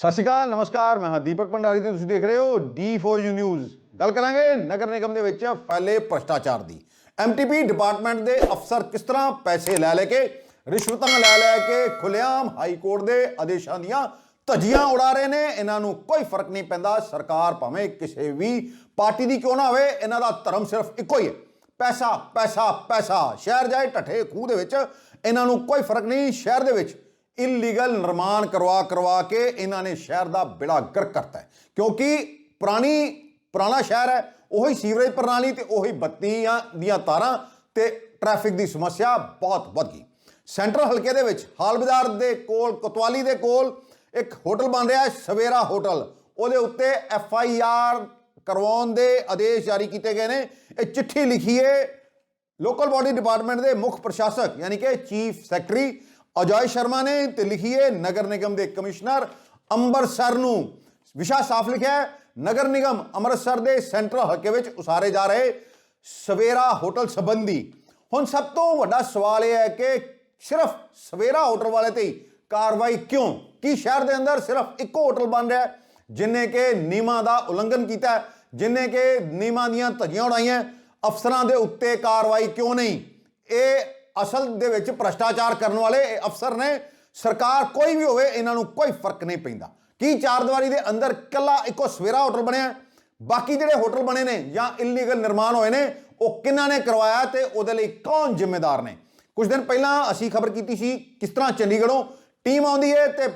ਸਤਿ ਸ਼੍ਰੀ ਅਕਾਲ, ਨਮਸਕਾਰ, ਮੈਂ ਹਾਂ ਦੀਪਕ ਭੰਡਾਰੀ ਤੇ ਤੁਸੀਂ ਦੇਖ ਰਹੇ ਹੋ D4U ਨਿਊਜ਼ ਗੱਲ ਕਰਾਂਗੇ ਨਗਰ ਨਿਗਮ ਦੇ ਵਿੱਚ ਫੈਲੇ ਭ੍ਰਸ਼ਟਾਚਾਰ ਦੀ। ਐਮਟੀਪੀ ਡਿਪਾਰਟਮੈਂਟ ਦੇ ਅਫਸਰ ਕਿਸ ਤਰ੍ਹਾਂ ਪੈਸੇ ਲੈ ਲੈ ਕੇ, ਰਿਸ਼ਵਤਾਂ ਲੈ ਲੈ ਕੇ ਖੁੱਲ੍ਹੇਆਮ ਹਾਈ ਕੋਰਟ ਦੇ ਆਦੇਸ਼ਾਂ ਦੀਆਂ ਧੱਜੀਆਂ ਉਡਾ ਰਹੇ ਨੇ, ਇਹਨਾਂ ਨੂੰ ਕੋਈ ਫ਼ਰਕ ਨਹੀਂ ਪੈਂਦਾ, ਸਰਕਾਰ ਭਾਵੇਂ ਕਿਸੇ ਵੀ ਪਾਰਟੀ ਦੀ ਕਿਉਂ ਨਾ ਹੋਵੇ, ਇਹਨਾਂ ਦਾ ਧਰਮ ਸਿਰਫ ਇੱਕੋ ਹੀ ਹੈ। ਪੈਸਾ ਪੈਸਾ ਪੈਸਾ, ਸ਼ਹਿਰ ਜਾਏ ਢੱਠੇ ਖੂਹ ਦੇ ਵਿੱਚ, ਇਹਨਾਂ ਨੂੰ ਕੋਈ ਫ਼ਰਕ ਨਹੀਂ, ਸ਼ਹਿਰ ਦੇ ਵਿੱਚ ਇਲੀਗਲ ਨਿਰਮਾਣ ਕਰਵਾ ਕਰਵਾ ਕੇ ਇਹਨਾਂ ਨੇ ਸ਼ਹਿਰ ਦਾ ਬਿੜਾ ਗਰਕ ਕਰਤਾ ਕਿਉਂਕਿ ਪੁਰਾਣੀ, ਪੁਰਾਣਾ ਸ਼ਹਿਰ ਹੈ, ਉਹੀ ਸੀਵਰੇਜ ਪ੍ਰਣਾਲੀ ਤੇ ਉਹੀ ਬੱਤੀਆਂ ਦੀਆਂ ਤਾਰਾਂ ਤੇ ਟ੍ਰੈਫਿਕ ਦੀ ਸਮੱਸਿਆ ਬਹੁਤ ਵੱਧ ਗਈ। ਸੈਂਟਰਲ ਹਲਕੇ ਦੇ ਵਿੱਚ ਹਾਲ ਬਾਜ਼ਾਰ ਦੇ ਕੋਲ, ਕੋਤਵਾਲੀ ਦੇ ਕੋਲ ਇੱਕ ਹੋਟਲ ਬਣ ਰਿਹਾ ਹੈ, ਸਵੇਰਾ ਹੋਟਲ। ਉਹਦੇ ਉੱਤੇ ਐਫ ਆਈ ਆਰ ਕਰਵਾਉਣ ਦੇ ਆਦੇਸ਼ ਜਾਰੀ ਕੀਤੇ ਗਏ ਨੇ। ਇਹ ਚਿੱਠੀ ਲਿਖੀਏ ਲੋਕਲ ਬਾਡੀ ਡਿਪਾਰਟਮੈਂਟ ਦੇ ਮੁੱਖ ਪ੍ਰਸ਼ਾਸਕ, ਯਾਨੀ ਕਿ ਚੀਫ ਸੈਕਟਰੀ ਅਜੋਏ ਸ਼ਰਮਾ ਨੇ ਤੇ ਲਿਖੀਏ ਨਗਰ ਨਿਗਮ ਦੇ ਕਮਿਸ਼ਨਰ ਅੰਮ੍ਰਿਤਸਰ ਨੂੰ। ਵਿਸ਼ਾ ਸਾਫ਼ ਲਿਖਿਆ ਹੈ, ਨਗਰ ਨਿਗਮ ਅੰਮ੍ਰਿਤਸਰ ਦੇ ਸੈਂਟਰਲ ਹਲਕੇ ਵਿੱਚ ਉਸਾਰੇ ਜਾ ਰਹੇ ਸਵੇਰਾ ਹੋਟਲ ਸੰਬੰਧੀ। ਹੁਣ ਸਭ ਤੋਂ ਵੱਡਾ ਸਵਾਲ ਇਹ ਹੈ ਕਿ ਸਿਰਫ ਸਵੇਰਾ ਹੋਟਲ ਵਾਲੇ ਤੇ ਕਾਰਵਾਈ ਕਿਉਂ? ਕੀ ਸ਼ਹਿਰ ਦੇ ਅੰਦਰ ਸਿਰਫ ਇੱਕੋ ਹੋਟਲ ਬਣ ਰਿਹਾ ਹੈ, ਜਿਨੇ ਕਿ ਨਿਯਮਾਂ ਦਾ ਉਲੰਘਣ ਕੀਤਾ ਹੈ, ਜਿਨੇ ਕਿ ਨਿਯਮਾਂ ਦੀਆਂ ਧੱਜੀਆਂ ਉਡਾਈਆਂ ਅਫਸਰਾਂ ਦੇ ਉੱਤੇ ਕਾਰਵਾਈ ਕਿਉਂ ਨਹੀਂ? ਇਹ ਅਸਲ ਦੇ ਵਿੱਚ ਭ੍ਰਸ਼ਟਾਚਾਰ ਕਰਨ ਵਾਲੇ ਇਹ ਅਫਸਰ ਨੇ, ਸਰਕਾਰ ਕੋਈ ਵੀ ਹੋਵੇ, ਇਹਨਾਂ ਨੂੰ ਕੋਈ ਫ਼ਰਕ ਨਹੀਂ ਪੈਂਦਾ। ਕੀ ਚਾਰਦਵਾਰੀ ਦੇ ਅੰਦਰ ਕੱਲਾ ਇੱਕੋ ਸਵੇਰਾ ਹੋਟਲ ਬਣਿਆ? ਬਾਕੀ ਜਿਹੜੇ ਹੋਟਲ ਬਣੇ ਨੇ ਜਾਂ ਇਲੀਗਲ ਨਿਰਮਾਣ ਹੋਏ ਨੇ, ਉਹ ਕਿਹਨਾਂ ਨੇ ਕਰਵਾਇਆ ਤੇ ਉਹਦੇ ਲਈ ਕੌਣ ਜ਼ਿੰਮੇਦਾਰ ਨੇ? ਕੁਝ ਦਿਨ ਪਹਿਲਾਂ ਅਸੀਂ ਖਬਰ ਕੀਤੀ ਸੀ, ਕਿਸ ਤਰ੍ਹਾਂ ਚੰਡੀਗੜ੍ਹੋਂ ਟੀਮ ਆਉਂਦੀ ਹੈ ਤੇ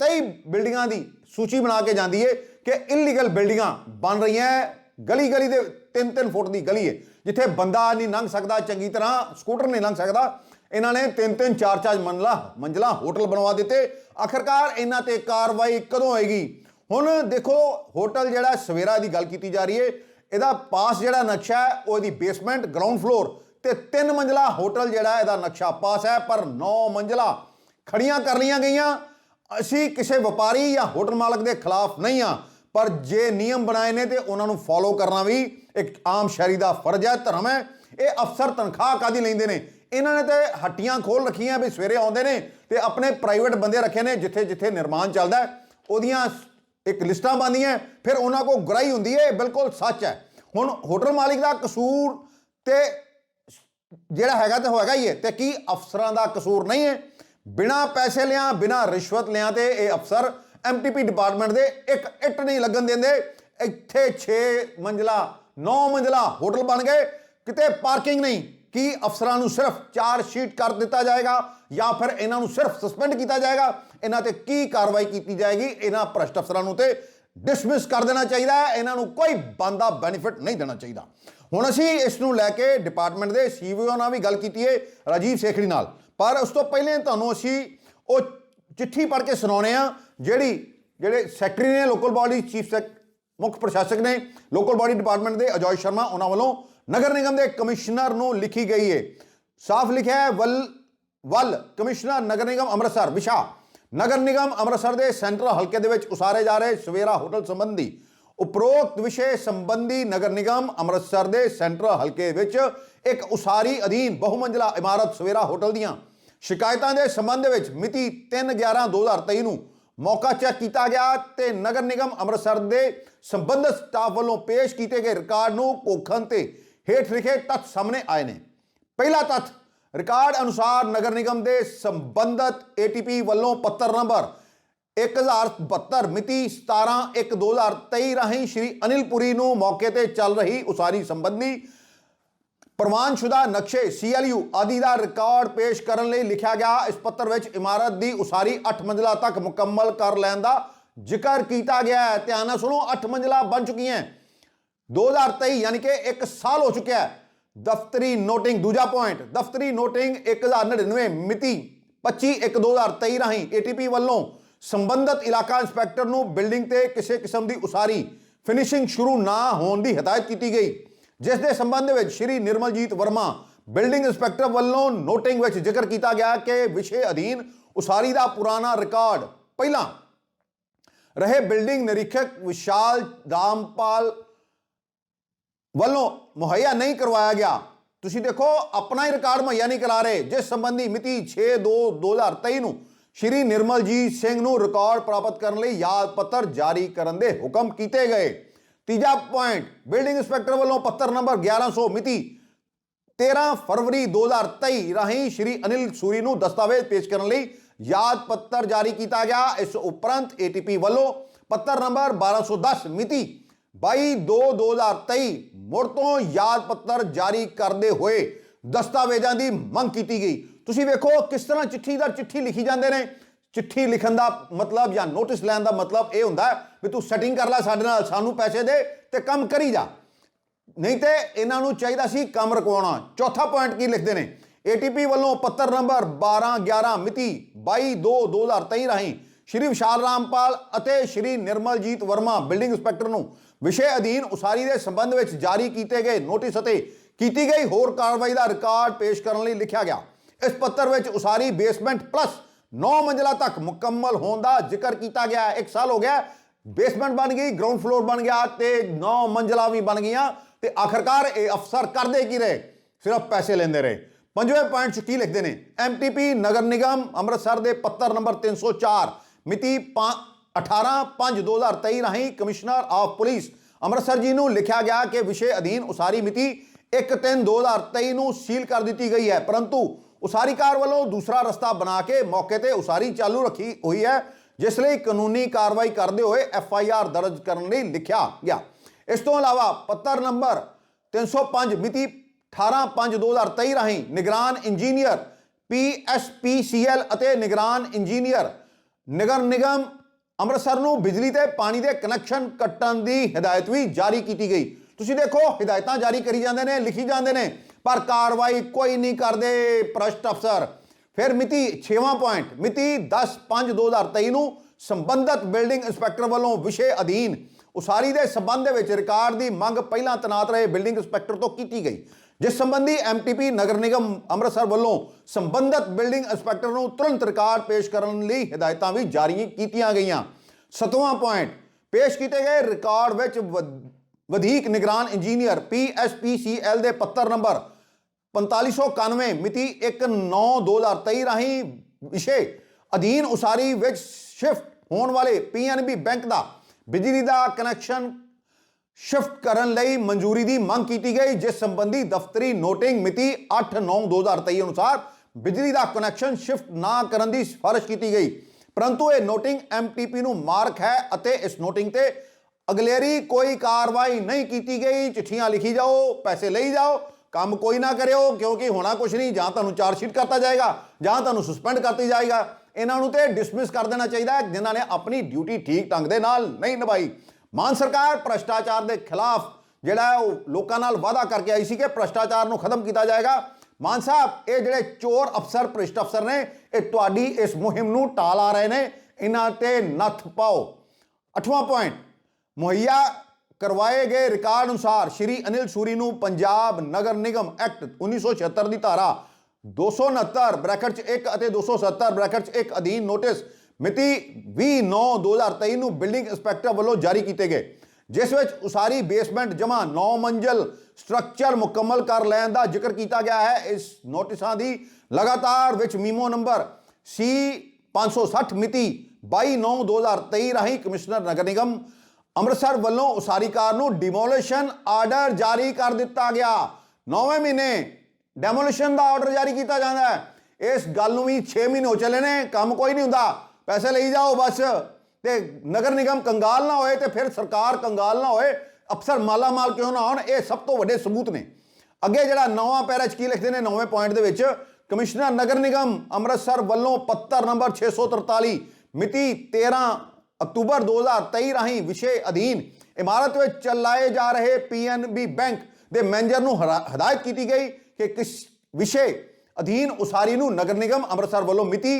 ਕਈ ਬਿਲਡਿੰਗਾਂ ਦੀ ਸੂਚੀ ਬਣਾ ਕੇ ਜਾਂਦੀ ਹੈ ਕਿ ਇਲੀਗਲ ਬਿਲਡਿੰਗਾਂ ਬਣ ਰਹੀਆਂ ਗਲੀ ਗਲੀ ਦੇ 3-3 ਫੁੱਟ ਦੀ ਗਲੀ ਹੈ ਜਿੱਥੇ ਬੰਦਾ ਨਹੀਂ ਲੰਘ ਸਕਦਾ, ਚੰਗੀ ਤਰ੍ਹਾਂ ਸਕੂਟਰ ਨਹੀਂ ਲੰਘ ਸਕਦਾ, ਇਹਨਾਂ ਨੇ 3-3 4-4 ਮੰਜ਼ਲਾ ਮੰਜ਼ਲਾ ਹੋਟਲ ਬਣਵਾ ਦਿੱਤੇ। ਆਖਰਕਾਰ ਇਹਨਾਂ ਤੇ ਕਾਰਵਾਈ ਕਦੋਂ ਹੋਏਗੀ? ਹੁਣ ਦੇਖੋ, ਹੋਟਲ ਜਿਹੜਾ ਸਵੇਰਾ ਦੀ ਗੱਲ ਕੀਤੀ ਜਾ ਰਹੀ ਹੈ। ਇਹਦਾ ਪਾਸ ਜਿਹੜਾ ਨਕਸ਼ਾ ਹੈ, ਉਹ ਇਹਦੀ ਬੇਸਮੈਂਟ ਗਰਾਊਂਡ ਫਲੋਰ ਤੇ ਤਿੰਨ ਮੰਜ਼ਲਾ ਹੋਟਲ ਜਿਹੜਾ ਇਹਦਾ ਨਕਸ਼ਾ ਪਾਸ ਹੈ, ਪਰ 9 ਮੰਜ਼ਲਾ ਖੜੀਆਂ ਕਰ ਲਈਆਂ ਗਈਆਂ। ਅਸੀਂ ਕਿਸੇ ਵਪਾਰੀ ਜਾਂ ਹੋਟਲ ਮਾਲਕ ਦੇ ਖਿਲਾਫ ਨਹੀਂ ਆ ਪਰ ਜੇ ਨਿਯਮ ਬਣਾਏ ਨੇ ਤੇ ਉਹਨਾਂ ਨੂੰ ਫੋਲੋ ਕਰਨਾ ਵੀ ਇੱਕ ਆਮ ਸ਼ਹਿਰੀ ਦਾ ਫਰਜ਼ ਹੈ, ਧਰਮ ਹੈ। ਇਹ ਅਫਸਰ ਤਨਖਾਹ ਕਾਦੀ ਲੈਂਦੇ ਨੇ? ਇਹਨਾਂ ਨੇ ਤੇ ਹੱਟੀਆਂ ਖੋਲ ਰੱਖੀਆਂ ਵੀ ਸਵੇਰੇ ਆਉਂਦੇ ਨੇ ਤੇ ਆਪਣੇ ਪ੍ਰਾਈਵੇਟ ਬੰਦੇ ਰੱਖੇ ਨੇ ਜਿੱਥੇ ਜਿੱਥੇ ਨਿਰਮਾਣ ਚੱਲਦਾ ਉਹਦੀਆਂ ਇੱਕ ਲਿਸਟਾਂ ਬਣਦੀਆਂ ਫਿਰ ਉਹਨਾਂ ਕੋ ਗਰਾਈ ਹੁੰਦੀ ਹੈ, ਇਹ ਬਿਲਕੁਲ ਸੱਚ ਹੈ। ਹੁਣ ਹੋਟਲ ਮਾਲਿਕ ਦਾ ਕਸੂਰ ਤੇ ਜਿਹੜਾ ਹੈਗਾ ਤੇ ਹੋਏਗਾ ਹੀ ਹੈ ਤੇ ਕੀ ਅਫਸਰਾਂ ਦਾ ਕਸੂਰ ਨਹੀਂ ਹੈ? ਬਿਨਾ ਪੈਸੇ ਲਿਆਂ, ਬਿਨਾ ਰਿਸ਼ਵਤ ਲਿਆਂ ਤੇ ਇਹ ਅਫਸਰ ਐਮਟੀਪੀ ਡਿਪਾਰਟਮੈਂਟ ਦੇ ਇੱਕ ਇੱਟ ਨਹੀਂ ਲੱਗਣ ਦਿੰਦੇ। ਇੱਥੇ 6 ਮੰਜ਼ਲਾ 9 ਮੰਜ਼ਲਾ ਹੋਟਲ ਬਣ ਗਏ, ਕਿਤੇ ਪਾਰਕਿੰਗ ਨਹੀਂ। ਕੀ ਅਫਸਰਾਂ ਨੂੰ ਸਿਰਫ ਚਾਰ ਸ਼ੀਟ ਕਰ ਦਿੱਤਾ ਜਾਏਗਾ ਜਾਂ ਫਿਰ ਇਹਨਾਂ ਨੂੰ ਸਿਰਫ ਸਸਪੈਂਡ ਕੀਤਾ ਜਾਏਗਾ? ਇਹਨਾਂ ਤੇ ਕੀ ਕਾਰਵਾਈ ਕੀਤੀ ਜਾਏਗੀ? ਇਹਨਾਂ ਭ੍ਰਸ਼ਟ ਅਫਸਰਾਂ ਨੂੰ ਤੇ ਡਿਸਮਿਸ ਕਰ ਦੇਣਾ ਚਾਹੀਦਾ ਹੈ। ਇਹਨਾਂ ਨੂੰ ਕੋਈ ਬੰਦਾ ਬੈਨੀਫਿਟ ਨਹੀਂ ਦੇਣਾ ਚਾਹੀਦਾ। ਹੁਣ ਅਸੀਂ ਇਸ ਨੂੰ ਲੈ ਕੇ ਡਿਪਾਰਟਮੈਂਟ ਦੇ ਸੀਵੀਓ ਨਾਲ ਵੀ ਗੱਲ ਕੀਤੀ ਹੈ ਰਾਜੀਵ ਸੇਖੜੀ ਨਾਲ। ਪਰ ਉਸ ਤੋਂ ਪਹਿਲੇ ਤੁਹਾਨੂੰ ਅਸੀਂ ਉਹ ਚਿੱਠੀ ਪੜ੍ਹ ਕੇ ਸੁਣਾਉਣੇ ਆ ਜਿਹੜੀ ਜਿਹੜੇ ਸੈਕਟਰੀ ਨੇ ਲੋਕਲ ਬਾਡੀ ਚੀਫ ਸੈਕ ਮੁੱਖ ਪ੍ਰਸ਼ਾਸਕ ਨੇ ਲੋਕਲ ਬਾਡੀ ਡਿਪਾਰਟਮੈਂਟ ਦੇ ਅਜय ਸ਼ਰਮਾ ਉਹਨਾਂ ਵੱਲੋਂ ਨਗਰ ਨਿਗਮ ਦੇ ਕਮਿਸ਼ਨਰ ਨੂੰ ਲਿਖੀ ਗਈ ਹੈ ਸਾਫ਼ ਲਿਖਿਆ ਹੈ, ਵੱਲ ਵੱਲ ਕਮਿਸ਼ਨਰ ਨਗਰ ਨਿਗਮ ਅੰਮ੍ਰਿਤਸਰ, ਵਿਸ਼ਾ। ਨਗਰ ਨਿਗਮ ਅੰਮ੍ਰਿਤਸਰ ਦੇ ਸੈਂਟਰਲ ਹਲਕੇ ਦੇ ਵਿੱਚ ਉਸਾਰੇ ਜਾ ਰਹੇ ਸਵੇਰਾ ਹੋਟਲ ਸੰਬੰਧੀ ਉਪਰੋਕਤ ਵਿਸ਼ੇ ਸੰਬੰਧੀ ਨਗਰ ਨਿਗਮ ਅੰਮ੍ਰਿਤਸਰ ਦੇ ਸੈਂਟਰਲ ਹਲਕੇ ਵਿੱਚ ਇੱਕ ਉਸਾਰੀ ਅਧੀਨ ਬਹੁਮੰਜ਼ਲਾ ਇਮਾਰਤ ਸਵੇਰਾ ਹੋਟਲ ਦੀਆਂ ਸ਼ਿਕਾਇਤਾਂ ਦੇ ਸੰਬੰਧ ਵਿੱਚ ਮਿਤੀ 3/11/2023 ਨੂੰ ਮੌਕਾ ਚੈੱਕ ਕੀਤਾ ਗਿਆ ਤੇ ਨਗਰ ਨਿਗਮ ਅੰਮ੍ਰਿਤਸਰ ਦੇ ਸੰਬੰਧਿਤ ਸਟਾਫ ਵੱਲੋਂ ਪੇਸ਼ ਕੀਤੇ ਗਏ ਰਿਕਾਰਡ ਨੂੰ ਕੋਖਣ ਤੇ ਹੇਠ ਲਿਖੇ ਤੱਥ ਸਾਹਮਣੇ ਆਏ ਨੇ। ਪਹਿਲਾ ਤੱਥ, ਰਿਕਾਰਡ ਅਨੁਸਾਰ ਨਗਰ ਨਿਗਮ ਦੇ ਸੰਬੰਧਿਤ ਏਟੀਪੀ ਵੱਲੋਂ ਪੱਤਰ ਨੰਬਰ 1072 ਮਿਤੀ 17/1/2023 ਰਾਹੀਂ ਸ਼੍ਰੀ ਅਨਿਲ ਪੁਰੀ ਨੂੰ ਮੌਕੇ ਤੇ ਚੱਲ ਰਹੀ ਉਸਾਰੀ ਸੰਬੰਧੀ ਪ੍ਰਵਾਨਸ਼ੁਦਾ ਨਕਸ਼ੇ ਸੀਐਲਯੂ ਆਦਿ ਦਾ ਰਿਕਾਰਡ ਪੇਸ਼ ਕਰਨ ਲਈ ਲਿਖਿਆ ਗਿਆ। ਇਸ ਪੱਤਰ ਵਿੱਚ ਇਮਾਰਤ ਦੀ ਉਸਾਰੀ 8 ਮੰਜ਼ਲਾ ਤੱਕ ਮੁਕੰਮਲ ਕਰ ਲੈਣ ਦਾ ਜ਼ਿਕਰ ਕੀਤਾ ਗਿਆ ਹੈ। ਧਿਆਨ ਨਾਲ ਸੁਣੋ 8 ਮੰਜ਼ਲਾ ਬਣ ਚੁੱਕੀਆਂ 2023 ਯਾਨੀ ਕਿ 1 ਸਾਲ ਹੋ ਚੁੱਕਿਆ ਹੈ। ਦਫ਼ਤਰੀ ਨੋਟਿੰਗ, ਦੂਜਾ ਪੁਆਇੰਟ, ਦਫ਼ਤਰੀ ਨੋਟਿੰਗ 1099 ਮਿਤੀ 25/1/2023 ਰਾਹੀਂ ਏਟੀਪੀ ਵੱਲੋਂ ਸੰਬੰਧਿਤ ਇਲਾਕਾ ਇੰਸਪੈਕਟਰ ਨੂੰ ਬਿਲਡਿੰਗ ਤੇ ਕਿਸੇ ਕਿਸਮ ਦੀ ਉਸਾਰੀ, ਫਿਨਿਸ਼ਿੰਗ ਸ਼ੁਰੂ ਨਾ ਹੋਣ ਦੀ ਹਦਾਇਤ ਕੀਤੀ ਗਈ। ਜਿਸ ਦੇ ਸੰਬੰਧ ਵਿੱਚ ਸ਼੍ਰੀ ਨਿਰਮਲਜੀਤ ਵਰਮਾ ਬਿਲਡਿੰਗ ਇੰਸਪੈਕਟਰ ਵੱਲੋਂ ਨੋਟਿੰਗ ਵਿੱਚ ਜ਼ਿਕਰ ਕੀਤਾ ਗਿਆ ਕਿ ਵਿਸ਼ੇ ਅਧੀਨ ਉਸਾਰੀ ਦਾ ਪੁਰਾਣਾ ਰਿਕਾਰਡ ਪਹਿਲਾਂ ਰਹੇ ਬਿਲਡਿੰਗ ਨਿਰੀਖਕ ਵਿਸ਼ਾਲ ਰਾਮਪਾਲ ਵੱਲੋਂ ਮੁਹੱਈਆ ਨਹੀਂ ਕਰਵਾਇਆ ਗਿਆ। ਤੁਸੀਂ ਦੇਖੋ, ਆਪਣਾ ਹੀ ਰਿਕਾਰਡ ਮੁਹੱਈਆ ਨਹੀਂ ਕਰਾ ਰਹੇ, ਜਿਸ ਸੰਬੰਧੀ ਮਿਤੀ 6/2/2023 ਨੂੰ ਸ਼੍ਰੀ ਨਿਰਮਲਜੀਤ ਸਿੰਘ ਨੂੰ ਰਿਕਾਰਡ ਪ੍ਰਾਪਤ ਕਰਨ ਲਈ ਯਾਦ ਪੱਤਰ ਜਾਰੀ ਕਰਨ ਦੇ ਹੁਕਮ ਕੀਤੇ ਗਏ। ਤੀਜਾ ਪੁਆਇੰਟ ਬਿਲਡਿੰਗ ਇੰਸਪੈਕਟਰ ਵੱਲੋਂ ਪੱਤਰ ਨੰਬਰ 1100 ਮਿਤੀ 13 ਫਰਵਰੀ 2023 ਰਾਹੀਂ ਸ਼੍ਰੀ ਅਨਿਲ ਸੂਰੀ ਨੂੰ ਦਸਤਾਵੇਜ਼ ਪੇਸ਼ ਕਰਨ ਲਈ ਯਾਦ ਪੱਤਰ ਜਾਰੀ ਕੀਤਾ ਗਿਆ। ਇਸ ਉਪਰੰਤ ATP ਵੱਲੋਂ ਪੱਤਰ ਨੰਬਰ 1210 ਮਿਤੀ 22/2/2023 ਮੁੜ ਤੋਂ ਯਾਦ ਪੱਤਰ ਜਾਰੀ ਕਰਦੇ ਹੋਏ ਦਸਤਾਵੇਜ਼ਾਂ ਦੀ ਮੰਗ ਕੀਤੀ ਗਈ। ਤੁਸੀਂ ਵੇਖੋ ਕਿਸ ਤਰ੍ਹਾਂ ਚਿੱਠੀ ਦਰ ਚਿੱਠੀ ਲਿਖੀ ਜਾਂਦੇ ਨੇ। ਚਿੱਠੀ ਲਿਖਣ ਦਾ ਮਤਲਬ ਜਾਂ ਨੋਟਿਸ ਲੈਣ ਦਾ ਮਤਲਬ ਇਹ ਹੁੰਦਾ ਵੀ ਤੂੰ ਸੈਟਿੰਗ ਕਰ ਲੈ ਸਾਡੇ ਨਾਲ, ਸਾਨੂੰ ਪੈਸੇ ਦੇ ਤੇ ਕੰਮ ਕਰੀ ਜਾ। ਨਹੀਂ ਤੇ ਇਹਨਾਂ ਨੂੰ ਚਾਹੀਦਾ ਸੀ ਕੰਮ ਰਕਵਾਉਣਾ। ਚੌਥਾ ਪੁਆਇੰਟ ਕੀ ਲਿਖਦੇ ਨੇ? ATP ਵੱਲੋਂ ਪੱਤਰ ਨੰਬਰ 1211 ਮਿਤੀ 22/2/2023 ਰਾਹੀਂ ਸ਼੍ਰੀ ਵਿਸ਼ਾਲ ਰਾਮਪਾਲ ਅਤੇ ਸ਼੍ਰੀ ਨਿਰਮਲਜੀਤ ਵਰਮਾ ਬਿਲਡਿੰਗ ਇੰਸਪੈਕਟਰ ਨੂੰ ਵਿਸ਼ੇ ਅਧੀਨ ਉਸਾਰੀ ਦੇ ਸੰਬੰਧ ਵਿੱਚ ਜਾਰੀ ਕੀਤੇ ਗਏ ਨੋਟਿਸ ਅਤੇ ਕੀਤੀ ਗਈ ਹੋਰ ਕਾਰਵਾਈ ਦਾ ਰਿਕਾਰਡ ਪੇਸ਼ ਕਰਨ ਲਈ ਲਿਖਿਆ ਗਿਆ। ਇਸ ਪੱਤਰ ਵਿੱਚ ਉਸਾਰੀ ਬੇਸਮੈਂਟ ਪਲੱਸ 9 ਮੰਜ਼ਲਾ ਤੱਕ ਮੁਕੰਮਲ ਹੋਣ ਦਾ ਜ਼ਿਕਰ ਕੀਤਾ ਗਿਆ। ਹੈ। ਇੱਕ ਸਾਲ ਹੋ ਗਿਆ ਬੇਸਮੈਂਟ ਬਣ ਗਈ ਗਰਾਊਂਡ ਫਲੋਰ ਬਣ ਗਿਆ ਤੇ 9 ਮੰਜ਼ਲਾ ਵੀ ਬਣ ਗਈਆਂ ਤੇ ਆਖਰਕਾਰ ਇਹ ਅਫਸਰ ਕਰਦੇ ਕੀ ਰਹੇ? ਸਿਰਫ ਪੈਸੇ ਲੈਂਦੇ ਰਹੇ। ਪੰਜਵੇਂ ਪੁਆਇੰਟ 'ਚ ਕੀ ਲਿਖਦੇ ਨੇ? ਐਮਟੀਪੀ ਨਗਰ ਨਿਗਮ, ਅੰਮ੍ਰਿਤਸਰ ਦੇ ਪੱਤਰ ਨੰਬਰ 304 ਮਿਤੀ 18/5/2023 ਰਾਹੀਂ ਕਮਿਸ਼ਨਰ ਆਫ ਪੁਲਿਸ ਅੰਮ੍ਰਿਤਸਰ ਜੀ ਨੂੰ ਲਿਖਿਆ ਗਿਆ ਕਿ ਵਿਸ਼ੇ ਅਧੀਨ ਉਸਾਰੀ ਮਿਤੀ 1/3/2023 ਨੂੰ ਸੀਲ ਕਰ ਦਿੱਤੀ ਗਈ ਹੈ। ਪਰੰਤੂ ਉਸਾਰੀਕਾਰ ਵੱਲੋਂ ਦੂਸਰਾ ਰਸਤਾ ਬਣਾ ਕੇ ਮੌਕੇ ਤੇ ਉਸਾਰੀ ਚਾਲੂ ਰੱਖੀ ਹੋਈ ਹੈ, ਜਿਸ ਲਈ ਕਾਨੂੰਨੀ ਕਾਰਵਾਈ ਕਰਦੇ ਹੋਏ ਐਫ ਆਈ ਆਰ ਦਰਜ ਕਰਨ ਲਈ ਲਿਖਿਆ ਗਿਆ। ਇਸ ਤੋਂ ਇਲਾਵਾ ਪੱਤਰ ਨੰਬਰ 305 ਮਿਤੀ 18/5/2023 ਰਾਹੀਂ ਨਿਗਰਾਨ ਇੰਜੀਨੀਅਰ ਪੀਐਸਪੀਸੀਐਲ ਅਤੇ ਨਿਗਰਾਨ ਇੰਜੀਨੀਅਰ ਨਗਰ ਨਿਗਮ ਅੰਮ੍ਰਿਤਸਰ ਨੂੰ ਬਿਜਲੀ ਤੇ ਪਾਣੀ ਦੇ ਕਨੈਕਸ਼ਨ ਕੱਟਣ ਦੀ ਹਦਾਇਤ ਵੀ ਜਾਰੀ ਕੀਤੀ ਗਈ। ਤੁਸੀਂ ਦੇਖੋ, ਹਦਾਇਤਾਂ ਜਾਰੀ ਕਰੀ ਜਾਂਦੇ ਨੇ, ਲਿਖੀ ਜਾਂਦੇ ਨੇ। ਪਰ ਕਾਰਵਾਈ ਕੋਈ ਨਹੀਂ ਕਰਦੇ ਭ੍ਰਸ਼ਟ ਅਫਸਰ। ਫਿਰ ਮਿਤੀ 6ਵਾਂ ਪੁਆਇੰਟ ਮਿਤੀ 10/5/2023 ਨੂੰ ਸੰਬੰਧਤ ਬਿਲਡਿੰਗ ਇੰਸਪੈਕਟਰ ਵੱਲੋਂ ਵਿਸ਼ੇ ਅਧੀਨ ਉਸਾਰੀ ਦੇ ਸੰਬੰਧ ਵਿੱਚ ਰਿਕਾਰਡ ਦੀ ਮੰਗ ਪਹਿਲਾਂ ਤਨਾਤ ਰਹੇ ਬਿਲਡਿੰਗ ਇੰਸਪੈਕਟਰ ਤੋਂ ਕੀਤੀ ਗਈ। ਜਿਸ ਸੰਬੰਧੀ ਐਮਟੀਪੀ ਨਗਰ ਨਿਗਮ ਅੰਮ੍ਰਿਤਸਰ ਵੱਲੋਂ ਸੰਬੰਧਤ ਬਿਲਡਿੰਗ ਇੰਸਪੈਕਟਰ ਨੂੰ ਤੁਰੰਤ ਰਿਕਾਰਡ ਪੇਸ਼ ਕਰਨ ਲਈ ਹਦਾਇਤਾਂ ਵੀ ਜਾਰੀ ਕੀਤੀਆਂ ਗਈਆਂ। ਸਤਵਾਂ ਪੁਆਇੰਟ ਪੇਸ਼ ਕੀਤੇ ਗਏ ਰਿਕਾਰਡ ਵਿੱਚ ਵਧ- ਵਧੀਕ ਨਿਗਰਾਨ ਇੰਜੀਨੀਅਰ ਪੀਐਸਪੀਸੀਐਲ ਦੇ ਪੱਤਰ ਨੰਬਰ 4591 ਮਿਤੀ 1/9/2023 ਰਾਹੀਂ ਵਿਸ਼ੇ ਅਧੀਨ ਉਸਾਰੀ ਵਿੱਚ ਸ਼ਿਫਟ ਹੋਣ ਵਾਲੇ ਪੀਐਨਬੀ ਬੈਂਕ ਦਾ ਬਿਜਲੀ ਦਾ ਕਨੈਕਸ਼ਨ ਸ਼ਿਫਟ ਕਰਨ ਲਈ ਮਨਜ਼ੂਰੀ ਦੀ ਮੰਗ ਕੀਤੀ ਗਈ, ਜਿਸ ਸੰਬੰਧੀ ਦਫ਼ਤਰੀ ਨੋਟਿੰਗ ਮਿਤੀ 8/9/2023 ਅਨੁਸਾਰ ਬਿਜਲੀ ਦਾ ਕਨੈਕਸ਼ਨ ਸ਼ਿਫਟ ਨਾ ਕਰਨ ਦੀ ਸਿਫਾਰਿਸ਼ ਕੀਤੀ ਗਈ। ਪਰੰਤੂ ਇਹ ਨੋਟਿੰਗ ਐਮਟੀਪੀ ਨੂੰ ਮਾਰਕ ਹੈ ਅਤੇ ਇਸ ਨੋਟਿੰਗ ਤੇ ਅਗਲੇਰੀ ਕੋਈ ਕਾਰਵਾਈ ਨਹੀਂ ਕੀਤੀ ਗਈ। ਚਿੱਠੀਆਂ ਲਿਖੀ ਜਾਓ, ਪੈਸੇ ਲਈ ਜਾਓ ਕੰਮ ਕੋਈ ਨਾ ਕਰਿਓ ਕਿਉਂਕਿ ਹੋਣਾ ਕੁਝ ਨਹੀਂ ਜਾਂ ਤੁਹਾਨੂੰ ਚਾਰਜ ਸ਼ੀਟ ਕਰਤਾ ਜਾਏਗਾ ਜਾਂ ਤੁਹਾਨੂੰ ਸਸਪੈਂਡ ਕਰਤੀ ਜਾਏਗਾ। ਇਹਨਾਂ ਨੂੰ ਤੇ ਡਿਸਮਿਸ ਕਰ ਦੇਣਾ ਚਾਹੀਦਾ ਹੈ, ਜਿਨ੍ਹਾਂ ਨੇ ਆਪਣੀ ਡਿਊਟੀ ਠੀਕ ਢੰਗ ਦੇ ਨਾਲ ਨਹੀਂ ਨਿਭਾਈ। ਮਾਨ ਸਰਕਾਰ ਭ੍ਰਸ਼ਟਾਚਾਰ ਦੇ ਖਿਲਾਫ ਜਿਹੜਾ ਉਹ ਲੋਕਾਂ ਨਾਲ ਵਾਅਦਾ ਕਰਕੇ ਆਈ ਸੀ ਕਿ ਭ੍ਰਸ਼ਟਾਚਾਰ ਨੂੰ ਖਤਮ ਕੀਤਾ ਜਾਏਗਾ। ਮਾਨ ਸਾਹਿਬ ਇਹ ਜਿਹੜੇ ਚੋਰ ਅਫਸਰ ਭ੍ਰਿਸ਼ਟ ਅਫਸਰ ਨੇ ਇਹ ਤੁਹਾਡੀ ਇਸ ਮੁਹਿੰਮ ਨੂੰ ਟਾਲ ਆ ਰਹੇ ਨੇ। ਇਹਨਾਂ ਤੇ ਨੱਥ ਪਾਓ। ਅਠਵਾਂ ਪੁਆਇੰਟ ਮੁਹੱਈਆ ਕਰਵਾਏ ਗਏ ਰਿਕਾਰਡ ਅਨੁਸਾਰ ਸ਼੍ਰੀ ਅਨਿਲ ਸੂਰੀ ਨੂੰ ਪੰਜਾਬ ਨਗਰ ਨਿਗਮ ਐਕਟ 1976 ਦੀ ਧਾਰਾ 269 ਬ੍ਰੈਕਟ 'ਚ 1 ਅਤੇ 270 ਬ੍ਰੈਕਟ 'ਚ 1 ਅਧੀਨ ਨੋਟਿਸ ਮਿਤੀ 20/9/2023 ਨੂੰ ਬਿਲਡਿੰਗ ਇੰਸਪੈਕਟਰ ਵੱਲੋਂ ਜਾਰੀ ਕੀਤੇ ਗਏ, ਜਿਸ ਵਿੱਚ ਉਸਾਰੀ, ਬੇਸਮੈਂਟ ਜਮਾ 9 ਮੰਜ਼ਲ ਸਟਰਕਚਰ ਮੁਕੰਮਲ ਕਰ ਲੈਣ ਦਾ ਜ਼ਿਕਰ ਕੀਤਾ ਗਿਆ ਹੈ। ਇਸ ਨੋਟਿਸਾਂ ਦੀ ਲਗਾਤਾਰ ਵਿੱਚ ਮੀਮੋ ਨੰਬਰ ਸੀ 560 ਮਿਤੀ 22/9/2023 ਰਾਹੀਂ ਕਮਿਸ਼ਨਰ ਨਗਰ ਨਿਗਮ ਅੰਮ੍ਰਿਤਸਰ ਵੱਲੋਂ ਉਸਾਰੀਕਾਰ ਨੂੰ ਡਿਮੋਲੀਸ਼ਨ ਆਰਡਰ ਜਾਰੀ ਕਰ ਦਿੱਤਾ ਗਿਆ। 9ਵੇਂ ਮਹੀਨੇ ਡੈਮੋਲੀਸ਼ਨ ਦਾ ਆਰਡਰ ਜਾਰੀ ਕੀਤਾ ਜਾਂਦਾ ਹੈ। ਇਸ ਗੱਲ ਨੂੰ ਵੀ 6 ਮਹੀਨੇ ਹੋ ਚਲੇ ਨੇ, ਕੰਮ ਕੋਈ ਨਹੀਂ ਹੁੰਦਾ। ਪੈਸੇ ਲਈ ਜਾਓ ਬਸ। ਤੇ ਨਗਰ ਨਿਗਮ ਕੰਗਾਲ ਨਾ ਹੋਏ ਤੇ ਫਿਰ ਸਰਕਾਰ ਕੰਗਾਲ ਨਾ ਹੋਏ। ਅਫਸਰ ਮਾਲਾ ਮਾਲ ਕਿਉਂ ਨਾ ਹੋਣ, ਇਹ ਸਭ ਤੋਂ ਵੱਡੇ ਸਬੂਤ ਨੇ। ਅੱਗੇ ਜਿਹੜਾ ਨੌਵਾਂ ਪੈਰਾ 'ਚ ਕੀ ਲਿਖਦੇ ਨੇ ਨੌਵੇਂ ਪੁਆਇੰਟ ਦੇ ਵਿੱਚ, ਕਮਿਸ਼ਨਰ ਨਗਰ ਨਿਗਮ ਅੰਮ੍ਰਿਤਸਰ ਵੱਲੋਂ ਪੱਤਰ ਨੰਬਰ 643 ਮਿਤੀ 13 ਅਕਤੂਬਰ 2023 ਰਾਹੀਂ ਵਿਸ਼ੇ ਅਧੀਨ ਇਮਾਰਤ ਵਿੱਚ ਚਲਾਏ ਜਾ ਰਹੇ ਪੀਐਨਬੀ ਬੈਂਕ ਦੇ ਮੈਨੇਜਰ ਨੂੰ ਹਰਾ- ਹਦਾਇਤ ਕੀਤੀ ਗਈ ਕਿ ਕਿਸ ਵਿਸ਼ੇ ਅਧੀਨ ਉਸਾਰੀ ਨੂੰ ਨਗਰ ਨਿਗਮ ਅੰਮ੍ਰਿਤਸਰ ਵੱਲੋਂ ਮਿਤੀ